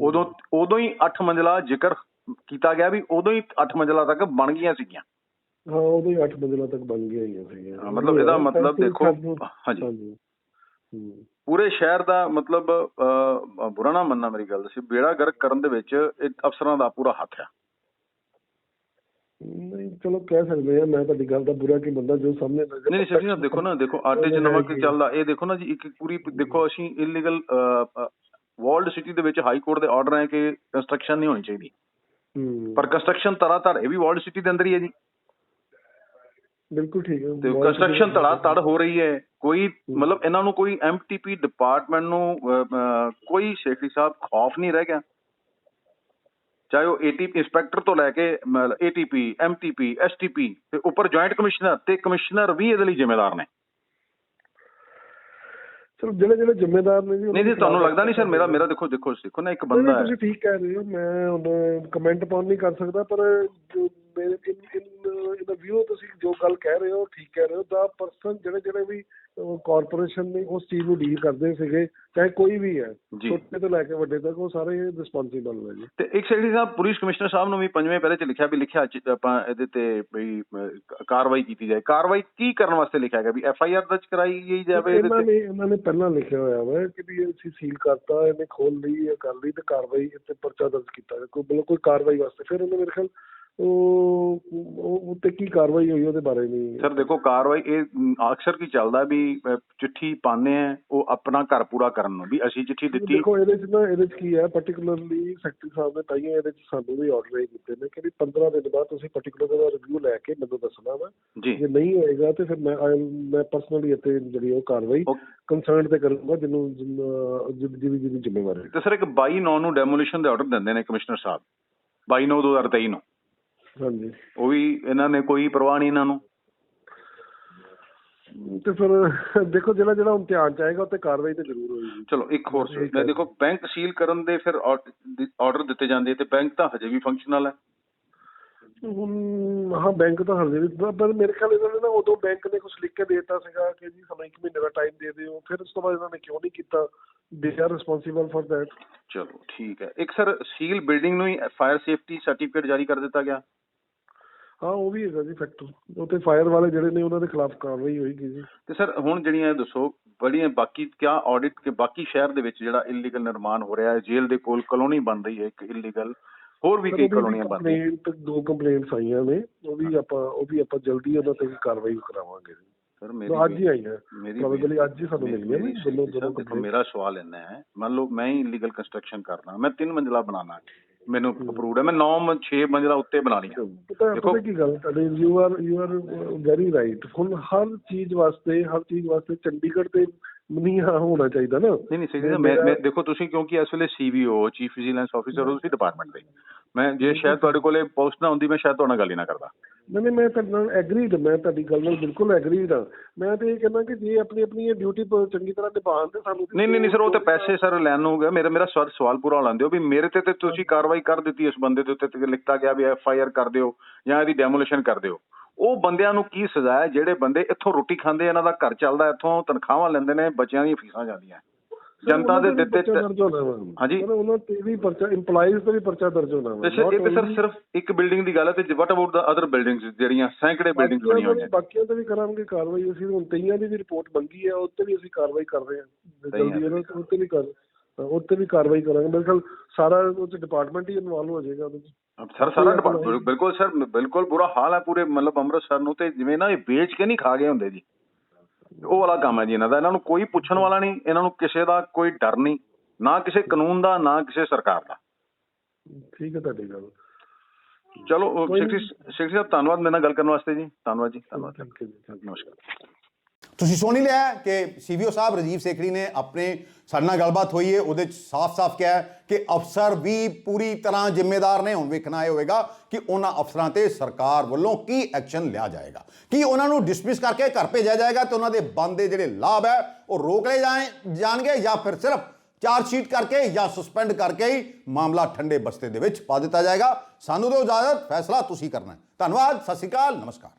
ਉਦੋਂ ਉਦੋਂ ਹੀ 8 ਮੰਜ਼ਲਾ ਜ਼ਿਕਰ ਕੀਤਾ ਗਿਆ ਵੀ ਉਦੋਂ ਹੀ 8 ਮੰਜ਼ਲਾ ਤੱਕ ਬਣ ਗਈਆਂ ਸੀਗੀਆਂ। ਹਾਂ ਉਦੋਂ ਹੀ 8 ਮੰਜ਼ਿਲਾਂ ਤੱਕ ਬਣ ਗਈਆਂ ਸੀਗੀਆਂ। ਮਤਲਬ ਇਹਦਾ ਮਤਲਬ ਦੇਖੋ ਹਾਂਜੀ। ਪੂਰੇ ਸ਼ਹਿਰ ਦਾ ਮਤਲਬ ਬੁਰਾ ਨਾ ਮੰਨਣਾ ਮੇਰੀ ਗੱਲ ਸੀ ਬੇੜਾ ਗਰਕ ਕਰਨ ਦੇ ਵਿੱਚ ਇਹ ਅਫਸਰਾਂ ਦਾ ਪੂਰਾ ਹੱਥ ਆ। ਨਹੀਂ ਚਲੋ ਕਹਿ ਸਕਦੇ ਆ ਮੈਂ ਤੁਹਾਡੀ ਗੱਲ ਦਾ ਬੁਰਾ ਕੀ ਬੰਦਾ ਜੋ ਸਾਹਮਣੇ ਨਜ਼ਰ ਨਹੀਂ ਸਰ ਜੀ ਦੇਖੋ ਨਾ ਦੇਖੋ ਆਟੇ 'ਚ ਨਮਕ ਚੱਲਦਾ ਇਹ ਦੇਖੋ ਨਾ ਜੀ ਇੱਕ ਪੂਰੀ ਦੇਖੋ ਅਸੀਂ ਇਲੀਗਲ ਵਰਲਡ ਸਿਟੀ ਦੇ ਵਿੱਚ ਹਾਈ ਕੋਰਟ ਦੇ ਆਰਡਰ ਹੈ ਕਿ ਕੰਸਟਰਕਸ਼ਨ ਨਹੀਂ ਹੋਣੀ ਚਾਹੀਦੀ। ਪਰ ਕੰਸਟਰਕਸ਼ਨ ਤਰਾ ਤੜ ਇਹ ਵੀ ਵਰਲਡ ਸਿਟੀ ਦੇ ਅੰਦਰ ਹੀ ਹੈ ਜੀ। ਬਿਲਕੁਲ ਠੀਕ ਹੈ। ਤੇ ਕੰਸਟਰਕਸ਼ਨ ਵਧੀਆ। ਧੜਾ ਤੜ ਹੋ ਰਹੀ ਹੈ। ਕੋਈ ਮਤਲਬ ਇਹਨਾਂ ਨੂੰ ਕੋਈ ਐਮਟੀਪੀ ਡਿਪਾਰਟਮੈਂਟ ਨੂੰ ਕੋਈ ਸੇਖੀ ਸਾਹਿਬ ਖੌਫ ਨਹੀਂ ਰਹਿ ਗਿਆ। ਚਾਹੇ ਉਹ ਏਟੀਪੀ ਇੰਸਪੈਕਟਰ ਤੋਂ ਲੈ ਕੇ ਏਟੀਪੀ ਐਮਟੀਪੀ ਐਸਟੀਪੀ ਤੇ ਉੱਪਰ ਜੁਆਇੰਟ ਕਮਿਸ਼ਨਰ ਤੇ ਕਮਿਸ਼ਨਰ ਵੀ ਇਹਦੇ ਲਈ ਜ਼ਿੰਮੇਦਾਰ ਨੇ। ਚਲੋ ਜਿਹੜੇ ਜਿਹੜੇ ਜ਼ਿੰਮੇਦਾਰ ਨੇ ਜੀ ਨਹੀਂ ਨਹੀਂ ਤੁਹਾਨੂੰ ਲੱਗਦਾ ਨਹੀਂ ਸਰ ਮੇਰਾ ਮੇਰਾ ਦੇਖੋ ਦੇਖੋ ਦੇਖੋ ਨਾ ਇੱਕ ਬੰਦਾ ਹੈ। ਤੁਸੀਂ ਠੀਕ ਕਹਿ ਰਹੇ ਹੋ ਮੈਂ ਹੁਣ ਕਮੈਂਟ ਪਾਉਣ ਨਹੀਂ ਕਰ ਸਕਦਾ ਪਰ ਮੇਰੇ ਇਨ ਇਨ ਇਨ ਦਾ ਵਿਊ ਤੁਸੀਂ ਜੋ ਗੱਲ ਕਹਿ ਰਹੇ ਹੋ ਠੀਕ ਕਹਿ ਰਹੇ ਹੋ। ਦਾ ਪਰਸਨ ਜਿਹੜੇ ਜਿਹੜੇ ਵੀ ਕਾਰਪੋਰੇਸ਼ਨ ਨੇ ਉਸ ਚੀਜ਼ ਨੂੰ ਡੀਲ ਕਰਦੇ ਸੀਗੇ ਚਾਹੇ ਕੋਈ ਵੀ ਹੈ। ਛੋਟੇ ਤੋਂ ਲੈ ਕੇ ਵੱਡੇ ਤੱਕ ਉਹ ਸਾਰੇ ਰਿਸਪੌਂਸੀਬਲ ਨੇ ਜੀ। ਤੇ ਇੱਕ ਸੈਕਟਰੀ ਸਾਹਿਬ ਪੁਲਿਸ ਕਮਿਸ਼ਨਰ ਸਾਹਿਬ ਨੂੰ ਵੀ ਪੰਜਵੇਂ ਪਹਿਰੇ ਚ ਲਿਖਿਆ ਵੀ ਲਿਖਿਆ ਆਪਾਂ ਇਹਦੇ ਤੇ ਵੀ ਕਾਰਵਾਈ ਕੀਤੀ ਜਾਏ। ਕਾਰਵਾਈ ਕੀ ਕਰਨ ਵਾਸਤੇ ਲਿਖਿਆ ਗਿਆ? ਵੀ ਐਫ ਆਈ ਆਰ ਦਰਜ ਕਰਾਈ ਗਈ ਜਾਵੇ ਇਹਦੇ ਤੇ? ਨੇ ਇਹਨਾਂ ਨੇ ਪਹਿਲਾਂ ਲਿਖਿਆ ਹੋਇਆ ਵਾ ਕਿ ਵੀ ਅਸੀਂ ਸੀਲ ਕਰਤਾ ਇਹਨੇ ਖੋਲ ਲਈ ਇਹ ਕਰ ਲਈ ਤੇ ਕਾਰਵਾਈ ਤੇ ਪਰਚਾ ਦਰਜ ਕੀਤਾ। ਕੋਈ ਕੋਈ ਕਾਰਵਾਈ ਵਾਸਤੇ। ਫਿਰ ਉਹਨੇ ਮੇਰੇ ਖਿਆਲ ਉਹ ਉਹ ਉੱਤੇ ਕੀ ਕਾਰਵਾਈ ਹੋਈ ਉਹਦੇ ਬਾਰੇ ਨਹੀਂ ਸਰ ਦੇਖੋ ਕਾਰਵਾਈ ਇਹ ਅਕਸਰ ਕੀ ਚੱਲਦਾ ਵੀ ਚਿੱਠੀ ਪਾਣੇ ਆ ਉਹ ਆਪਣਾ ਘਰ ਪੂਰਾ ਕਰਨ ਨੂੰ ਵੀ ਅਸੀਂ ਚਿੱਠੀ ਦਿੱਤੀ। ਦੇਖੋ ਇਹਦੇ ਚ ਨਾ ਇਹਦੇ ਚ ਕੀ ਹੈ ਪਾਰਟਿਕੂਲਰਲੀ ਸੈਕਟਰੀ ਸਾਹਿਬ ਨੇ ਤਾਈਆਂ ਇਹਦੇ ਚ ਸਾਨੂੰ ਵੀ ਆਰਡਰ ਇਹ ਕੀਤੇ ਨੇ ਕਿ ਵੀ 15 ਦਿਨ ਬਾਅਦ ਤੁਸੀਂ ਪਾਰਟਿਕੂਲਰ ਦਾ ਰਿਵਿਊ ਲੈ ਕੇ ਮੈਨੂੰ ਦੱਸਣਾ ਵਾ। ਜੀ। ਨਹੀਂ ਹੋਏਗਾ ਤੇ ਫਿਰ ਮੈਂ ਮੈਂ ਪਰਸਨਲੀ ਇੱਥੇ ਜਿਹੜੀ ਉਹ ਕਾਰਵਾਈ ਕੰਸਰਨ ਤੇ ਕਰੂੰਗਾ ਜਿਹਨੂੰ ਜਿਹਦੀ ਜਿਹਦੀ ਜ਼ਿੰਮੇਵਾਰੀ ਤੇ ਸਰ ਇੱਕ 22 9 ਨੂੰ ਡੈਮੋਲੀਸ਼ਨ ਦੇ ਆਰਡਰ ਦਿੰਦੇ ਨੇ ਕਮਿਸ਼ਨਰ ਸਾਹਿਬ। 22 9 2023 ਨੂੰ। ਹਾਂਜੀ। ਉਹ ਵੀ ਇਹਨਾਂ ਨੇ ਕੋਈ ਪਰਵਾਹ ਨਹੀਂ ਇਹਨਾਂ ਨੂੰ? ਤੇ ਫਿਰ ਦੇਖੋ ਜਿਹੜਾ ਜਿਹੜਾ ਹੁਣ ਧਿਆਨ ਚਾਹੇਗਾ ਉੱਤੇ ਕਾਰਵਾਈ ਤੇ ਜ਼ਰੂਰ ਹੋਏਗੀ। ਚਲੋ ਇੱਕ ਹੋਰ ਸੁਣ ਮੈਂ ਦੇਖੋ ਬੈਂਕ ਸੀਲ ਕਰਨ ਦੇ ਫਿਰ ਆਰਡਰ ਦਿੱਤੇ ਜਾਂਦੇ ਤੇ ਬੈਂਕ ਤਾਂ ਹਜੇ ਵੀ ਫੰਕਸ਼ਨਲ ਹੈ। ਹਾਂ ਬੈਂਕ ਤਾਂ ਹਰਦੇ ਵੀ ਪਰ ਮੇਰੇ ਖਿਆਲ ਇਹਨਾਂ ਨੇ ਉਦੋਂ ਬੈਂਕ ਨੇ ਕੁਝ ਲਿਖ ਕੇ ਦੇਤਾ ਸੀਗਾ ਕਿ ਜੀ ਸਾਨੂੰ 1 ਮਹੀਨੇ ਦਾ ਟਾਈਮ ਦੇ ਦਿਓ। ਫਿਰ ਉਸ ਤੋਂ ਬਾਅਦ ਇਹਨਾਂ ਨੇ ਕਿਉਂ ਨਹੀਂ ਕੀਤਾ? They are responsible for that ਚਲੋ ਠੀਕ ਹੈ। ਇੱਕ ਸਰ ਸੀਲ ਬਿਲਡਿੰਗ ਨੂੰ ਹੀ ਫਾਇਰ ਸੇਫਟੀ ਸਰਟੀਫਿਕੇਟ ਜਾਰੀ ਕਰ ਦਿੱਤਾ ਗਿਆ। ਹਾਂ ਉਹ ਵੀ ਹੈਗਾ ਜੀ ਫੈਕਟਰ ਉੱਤੇ ਫਾਇਰ ਵਾਲੇ ਜਿਹੜੇ ਨੇ ਉਹਨਾਂ ਦੇ ਖਿਲਾਫ ਕਾਰਵਾਈ ਹੋਏਗੀ ਜੀ। ਤੇ ਸਰ ਹੁਣ ਜਿਹੜੀਆਂ ਇਹ ਦੱਸੋ ਬੜੀਆਂ ਬਾਕੀ ਕਿਆ ਆਡਿਟ ਕੇ ਬਾਕੀ ਸ਼ਹਿਰ ਦੇ ਵਿੱਚ ਜਿਹੜਾ ਇਲੀਗਲ ਨਿਰਮਾਣ ਹੋ ਰਿਹਾ ਹੈ ਜੇਲ੍ਹ ਦੇ ਕੋਲ ਕਲੋਨੀ ਬਣ ਰਹੀ ਹੈ ਇੱਕ ਇਲੀਗਲ ਹੋਰ ਵੀ ਕਈ ਕਲੋਨੀਆਂ ਬਣ ਰਹੀਆਂ ਕੰਪਲੇਂਟ ਦੋ ਕੰਪਲੇਂਟਸ ਆਈਆਂ ਨੇ ਉਹ ਵੀ ਆਪਾਂ ਉਹ ਵੀ ਆਪਾਂ ਜਲਦੀ ਉਹਨਾਂ ਤੇ ਵੀ ਕਾਰਵਾਈ ਕਰਾਵਾਂਗੇ ਜੀ। ਸਰ ਉਹ ਅੱਜ ਹੀ ਆਈਆਂ ਮੇਰੀ ਪ੍ਰੋਬੇਬਲੀ ਅੱਜ ਹੀ ਸਾਨੂੰ ਮੇਰੀ- ਨੇ ਮੇਰੀ ਦੋਨੋਂ ਦੋਨੋਂ। ਮੇਰਾ ਸਵਾਲ ਇੰਨਾ ਹੈ ਮੰਨ ਲਓ ਮੈਂ ਹੀ ਇਲੀਗਲ ਕੰਸਟਰਕਸ਼ਨ ਕਰਨਾ ਮੈਂ ਤਿੰਨ ਮੰਜ਼ਲਾ ਬਣਾਉਣਾ। ਮੈਨੂੰ ਅਪਰੂਵਡ ਹੈ। ਮੈਂ 9 6 ਮੰਜ਼ਲਾ ਉੱਤੇ ਬਣਾਉਣੀ ਹੈ ਦੇਖੋ- ਕੀ ਗੱਲ ਤੁਹਾਡੇ you are you are very right ਹੁਣ ਹਰ ਚੀਜ਼ ਵਾਸਤੇ ਹਰ ਚੀਜ਼ ਵਾਸਤੇ ਚੰਡੀਗੜ੍ਹ ਤੇ ਨਹੀਂ ਹੋਣਾ ਚਾਹੀਦਾ ਨਾ। ਨਹੀਂ ਨਹੀਂ ਸਹੀ ਮੈਂ ਮੈਂ ਦੇਖੋ ਤੁਸੀਂ ਕਿਉਂਕਿ ਇਸ ਵੇਲੇ ਸੀਵੀਓ ਚੀਫ ਵਿਜੀਲੈਂਸ ਆਫੀਸਰ ਹੋ। ਤੁਸੀਂ ਡਿਪਾਰਟਮੈਂਟ ਦੇ। ਮੈਂ ਜੇ ਸ਼ਾਇਦ ਤੁਹਾਡੇ ਕੋਲੇ ਪੋਸਟ ਨਾ ਹੁੰਦੀ ਮੈਂ ਸ਼ਾਇਦ ਤੁਹਾਡੇ ਨਾਲ ਗੱਲ ਹੀ ਨਾ ਕਰਦਾ। ਨਹੀਂ ਨਹੀਂ ਮੈਂ ਤੁਹਾਡੇ ਨਾਲ ਐਗਰੀਡ ਮੈਂ ਤੁਹਾਡੀ ਗੱਲ ਨਾਲ ਬਿਲਕੁਲ ਐਗਰੀਡ ਹਾਂ। ਮੈਂ ਤੇ ਇਹ ਕਹਿੰਦਾ ਕਿ ਜੇ ਆਪਣੀ ਆਪਣੀ ਡਿਊਟੀ ਚੰਗੀ ਤਰ੍ਹਾਂ ਨਿਭਾਉਣ ਤੇ ਸਾਨੂੰ ਨਹੀਂ ਨਹੀਂ ਨਹੀਂ ਸਰ ਉਹ ਤੇ ਪੈਸੇ ਸਰ ਲੈਣ ਨੂੰ ਹੋ ਗਿਆ ਮੇਰਾ ਮੇਰਾ ਸਵਾਲ ਸਵਾਲ ਪੂਰਾ ਹੋਣ ਦਿਓ ਵੀ ਮੇਰੇ ਤੇ ਤੇ ਤੁਸੀਂ ਕਾਰਵਾਈ ਕਰ ਦਿੱਤੀ ਇਸ ਬੰਦੇ ਦੇ ਉੱਤੇ ਤੇ ਲਿਖਤਾ ਗਿਆ ਵੀ ਐਫ ਆਈ ਆਰ ਕਰ ਦਿਓ ਜਾਂ ਇਹਦੀ ਡੈਮੋਲੀਸ਼ਨ ਕਰ ਦਿਓ। ਉਹ ਬੰਦਿਆਂ ਨੂੰ ਕੀ ਸਜ਼ਾ ਹੈ ਜਿਹੜੇ ਬੰਦੇ ਇੱਥੋਂ ਰੋਟੀ ਖਾਂਦੇ ਇਹਨਾਂ ਦਾ ਘਰ ਚੱਲਦਾ ਇੱਥੋਂ ਤਨਖਾਹਾਂ ਲੈਂਦੇ ਨੇ ਬੱਚਿਆਂ ਦੀਆਂ ਫੀਸਾਂ ਜਾਂਦੀਆਂ ਜਨਤਾ ਦੇ ਦਿੱਤੇ ਹਾਂਜੀ। ਉਹਨਾਂ ਤੇ ਵੀ ਪਰਚਾ EMPLOYEES ਤੇ ਵੀ ਪਰਚਾ ਦਰਜ ਹੋਣਾ ਵਾ ਇਹ ਤੇ ਸਰ ਸਿਰਫ ਇੱਕ ਬਿਲਡਿੰਗ ਦੀ ਗੱਲ ਹੈ ਤੇ what about the other buildings ਜਿਹੜੀਆਂ ਸੈਂਕੜੇ ਬਿਲਡਿੰਗਸ ਬਣੀਆਂ ਹੋਈਆਂ ਨੇ। ਬਾਕੀਆਂ ਤੇ ਵੀ ਕਰਾਂਗੇ ਕਾਰਵਾਈ ਅਸੀਂ ਹੁਣ ਤਈਆਂ ਦੀ ਵੀ ਰਿਪੋਰਟ ਮੰਗੀ ਹੈ ਉੱਤੇ ਵੀ ਅਸੀਂ ਕਾਰਵਾਈ ਕਰ ਰਹੇ ਹਾਂ। ਜਲਦੀ ਇਹਨਾਂ ਤੇ ਉੱਤੇ ਵੀ ਕਰ ਹਾਂ, ਉੱਤੇ ਵੀ ਕਾਰਵਾਈ ਕਰਾਂਗੇ। ਮੇਰੇ ਖਿਆਲ ਸਾਰਾ ਉਹ ਚ ਡਿਪਾਰਟਮੈਂਟ ਹੀ ਇਨਵੋਲਵ ਹੋ ਜਾਏਗਾ ਉਹਦੇ ਚ। ਸਰ ਸਾਰਾ ਡਿਪਾਰਟਮੈਂਟ ਬਿਲਕੁਲ ਸਰ ਬਿਲਕੁਲ ਬੁਰਾ ਹਾਲ ਹੈ ਪੂਰੇ ਮਤਲਬ ਅੰਮ੍ਰਿਤਸਰ ਨੂੰ ਤੇ ਜਿਵੇਂ ਨਾ ਇਹ ਵੇਚ ਕੇ ਨਹੀਂ ਖਾ ਗਏ ਹੁੰਦੇ ਜੀ। ਉਹ ਵਾਲਾ ਕੰਮ ਹੈ ਜੀ ਇਹਨਾਂ ਦਾ। ਇਹਨਾਂ ਨੂੰ ਕੋਈ ਪੁੱਛਣ ਵਾਲਾ ਨਹੀਂ ਇਹਨਾਂ ਨੂੰ ਕਿਸੇ ਦਾ ਕੋਈ ਡਰ ਨਹੀਂ ਨਾ ਕਿਸੇ ਕਾਨੂੰਨ ਦਾ ਨਾ ਕਿਸੇ ਸਰਕਾਰ ਦਾ। ਠੀਕ ਹੈ ਤੁਹਾਡੀ ਗੱਲ। ਚਲੋ ਸੈਕਟਰੀ ਸੈਕਟਰੀ ਸਾਹਿਬ ਧੰਨਵਾਦ ਮੇਰੇ ਨਾਲ ਗੱਲ ਕਰਨ ਵਾਸਤੇ ਜੀ। ਧੰਨਵਾਦ ਜੀ ਧੰਨਵਾਦ। ਨਮਸਕਾਰ। ਤੁਸੀਂ ਸੁਣ ਹੀ ਲਿਆ ਕਿ ਸੀਵੀਓ ਸਾਹਿਬ ਰਾਜੀਵ ਸੇਖੜੀ ਨੇ ਆਪਣੇ ਸਾਡੇ ਨਾਲ ਗੱਲਬਾਤ ਹੋਈ ਹੈ, ਉਹਦੇ ਚ ਸਾਫ਼-ਸਾਫ਼ ਕਿਹਾ ਕਿ ਅਫਸਰ ਵੀ ਪੂਰੀ ਤਰ੍ਹਾਂ ਜ਼ਿੰਮੇਦਾਰ ਨੇ। ਹੁਣ ਵੇਖਣਾ ਇਹ ਹੋਵੇਗਾ ਕਿ ਉਹਨਾਂ ਅਫਸਰਾਂ ਤੇ ਸਰਕਾਰ ਵੱਲੋਂ ਕੀ ਐਕਸ਼ਨ ਲਿਆ ਜਾਏਗਾ। ਕੀ ਉਹਨਾਂ ਨੂੰ ਡਿਸਮਿਸ ਕਰਕੇ ਘਰ ਭੇਜਿਆ ਜਾਏਗਾ ਤੇ ਉਹਨਾਂ ਦੇ ਬੰਦੇ ਜਿਹੜੇ ਲਾਭ ਹੈ, ਉਹ ਰੋਕ ਲਏ ਜਾਣਗੇ ਜਾਂ ਫਿਰ ਸਿਰਫ ਚਾਰਜ ਸ਼ੀਟ ਕਰਕੇ ਜਾਂ ਸਸਪੈਂਡ ਕਰਕੇ ਹੀ ਮਾਮਲਾ ਠੰਡੇ ਬਸਤੇ ਦੇ ਵਿੱਚ ਪਾ ਦਿੱਤਾ ਜਾਏਗਾ। ਸਾਨੂੰ ਦਿਓ ਇਜਾਜ਼ਤ, ਫੈਸਲਾ ਤੁਸੀਂ ਕਰਨਾ ਹੈ। ਧੰਨਵਾਦ, ਸਤਿ ਸ਼੍ਰੀ ਅਕਾਲ, ਨਮਸਕਾਰ।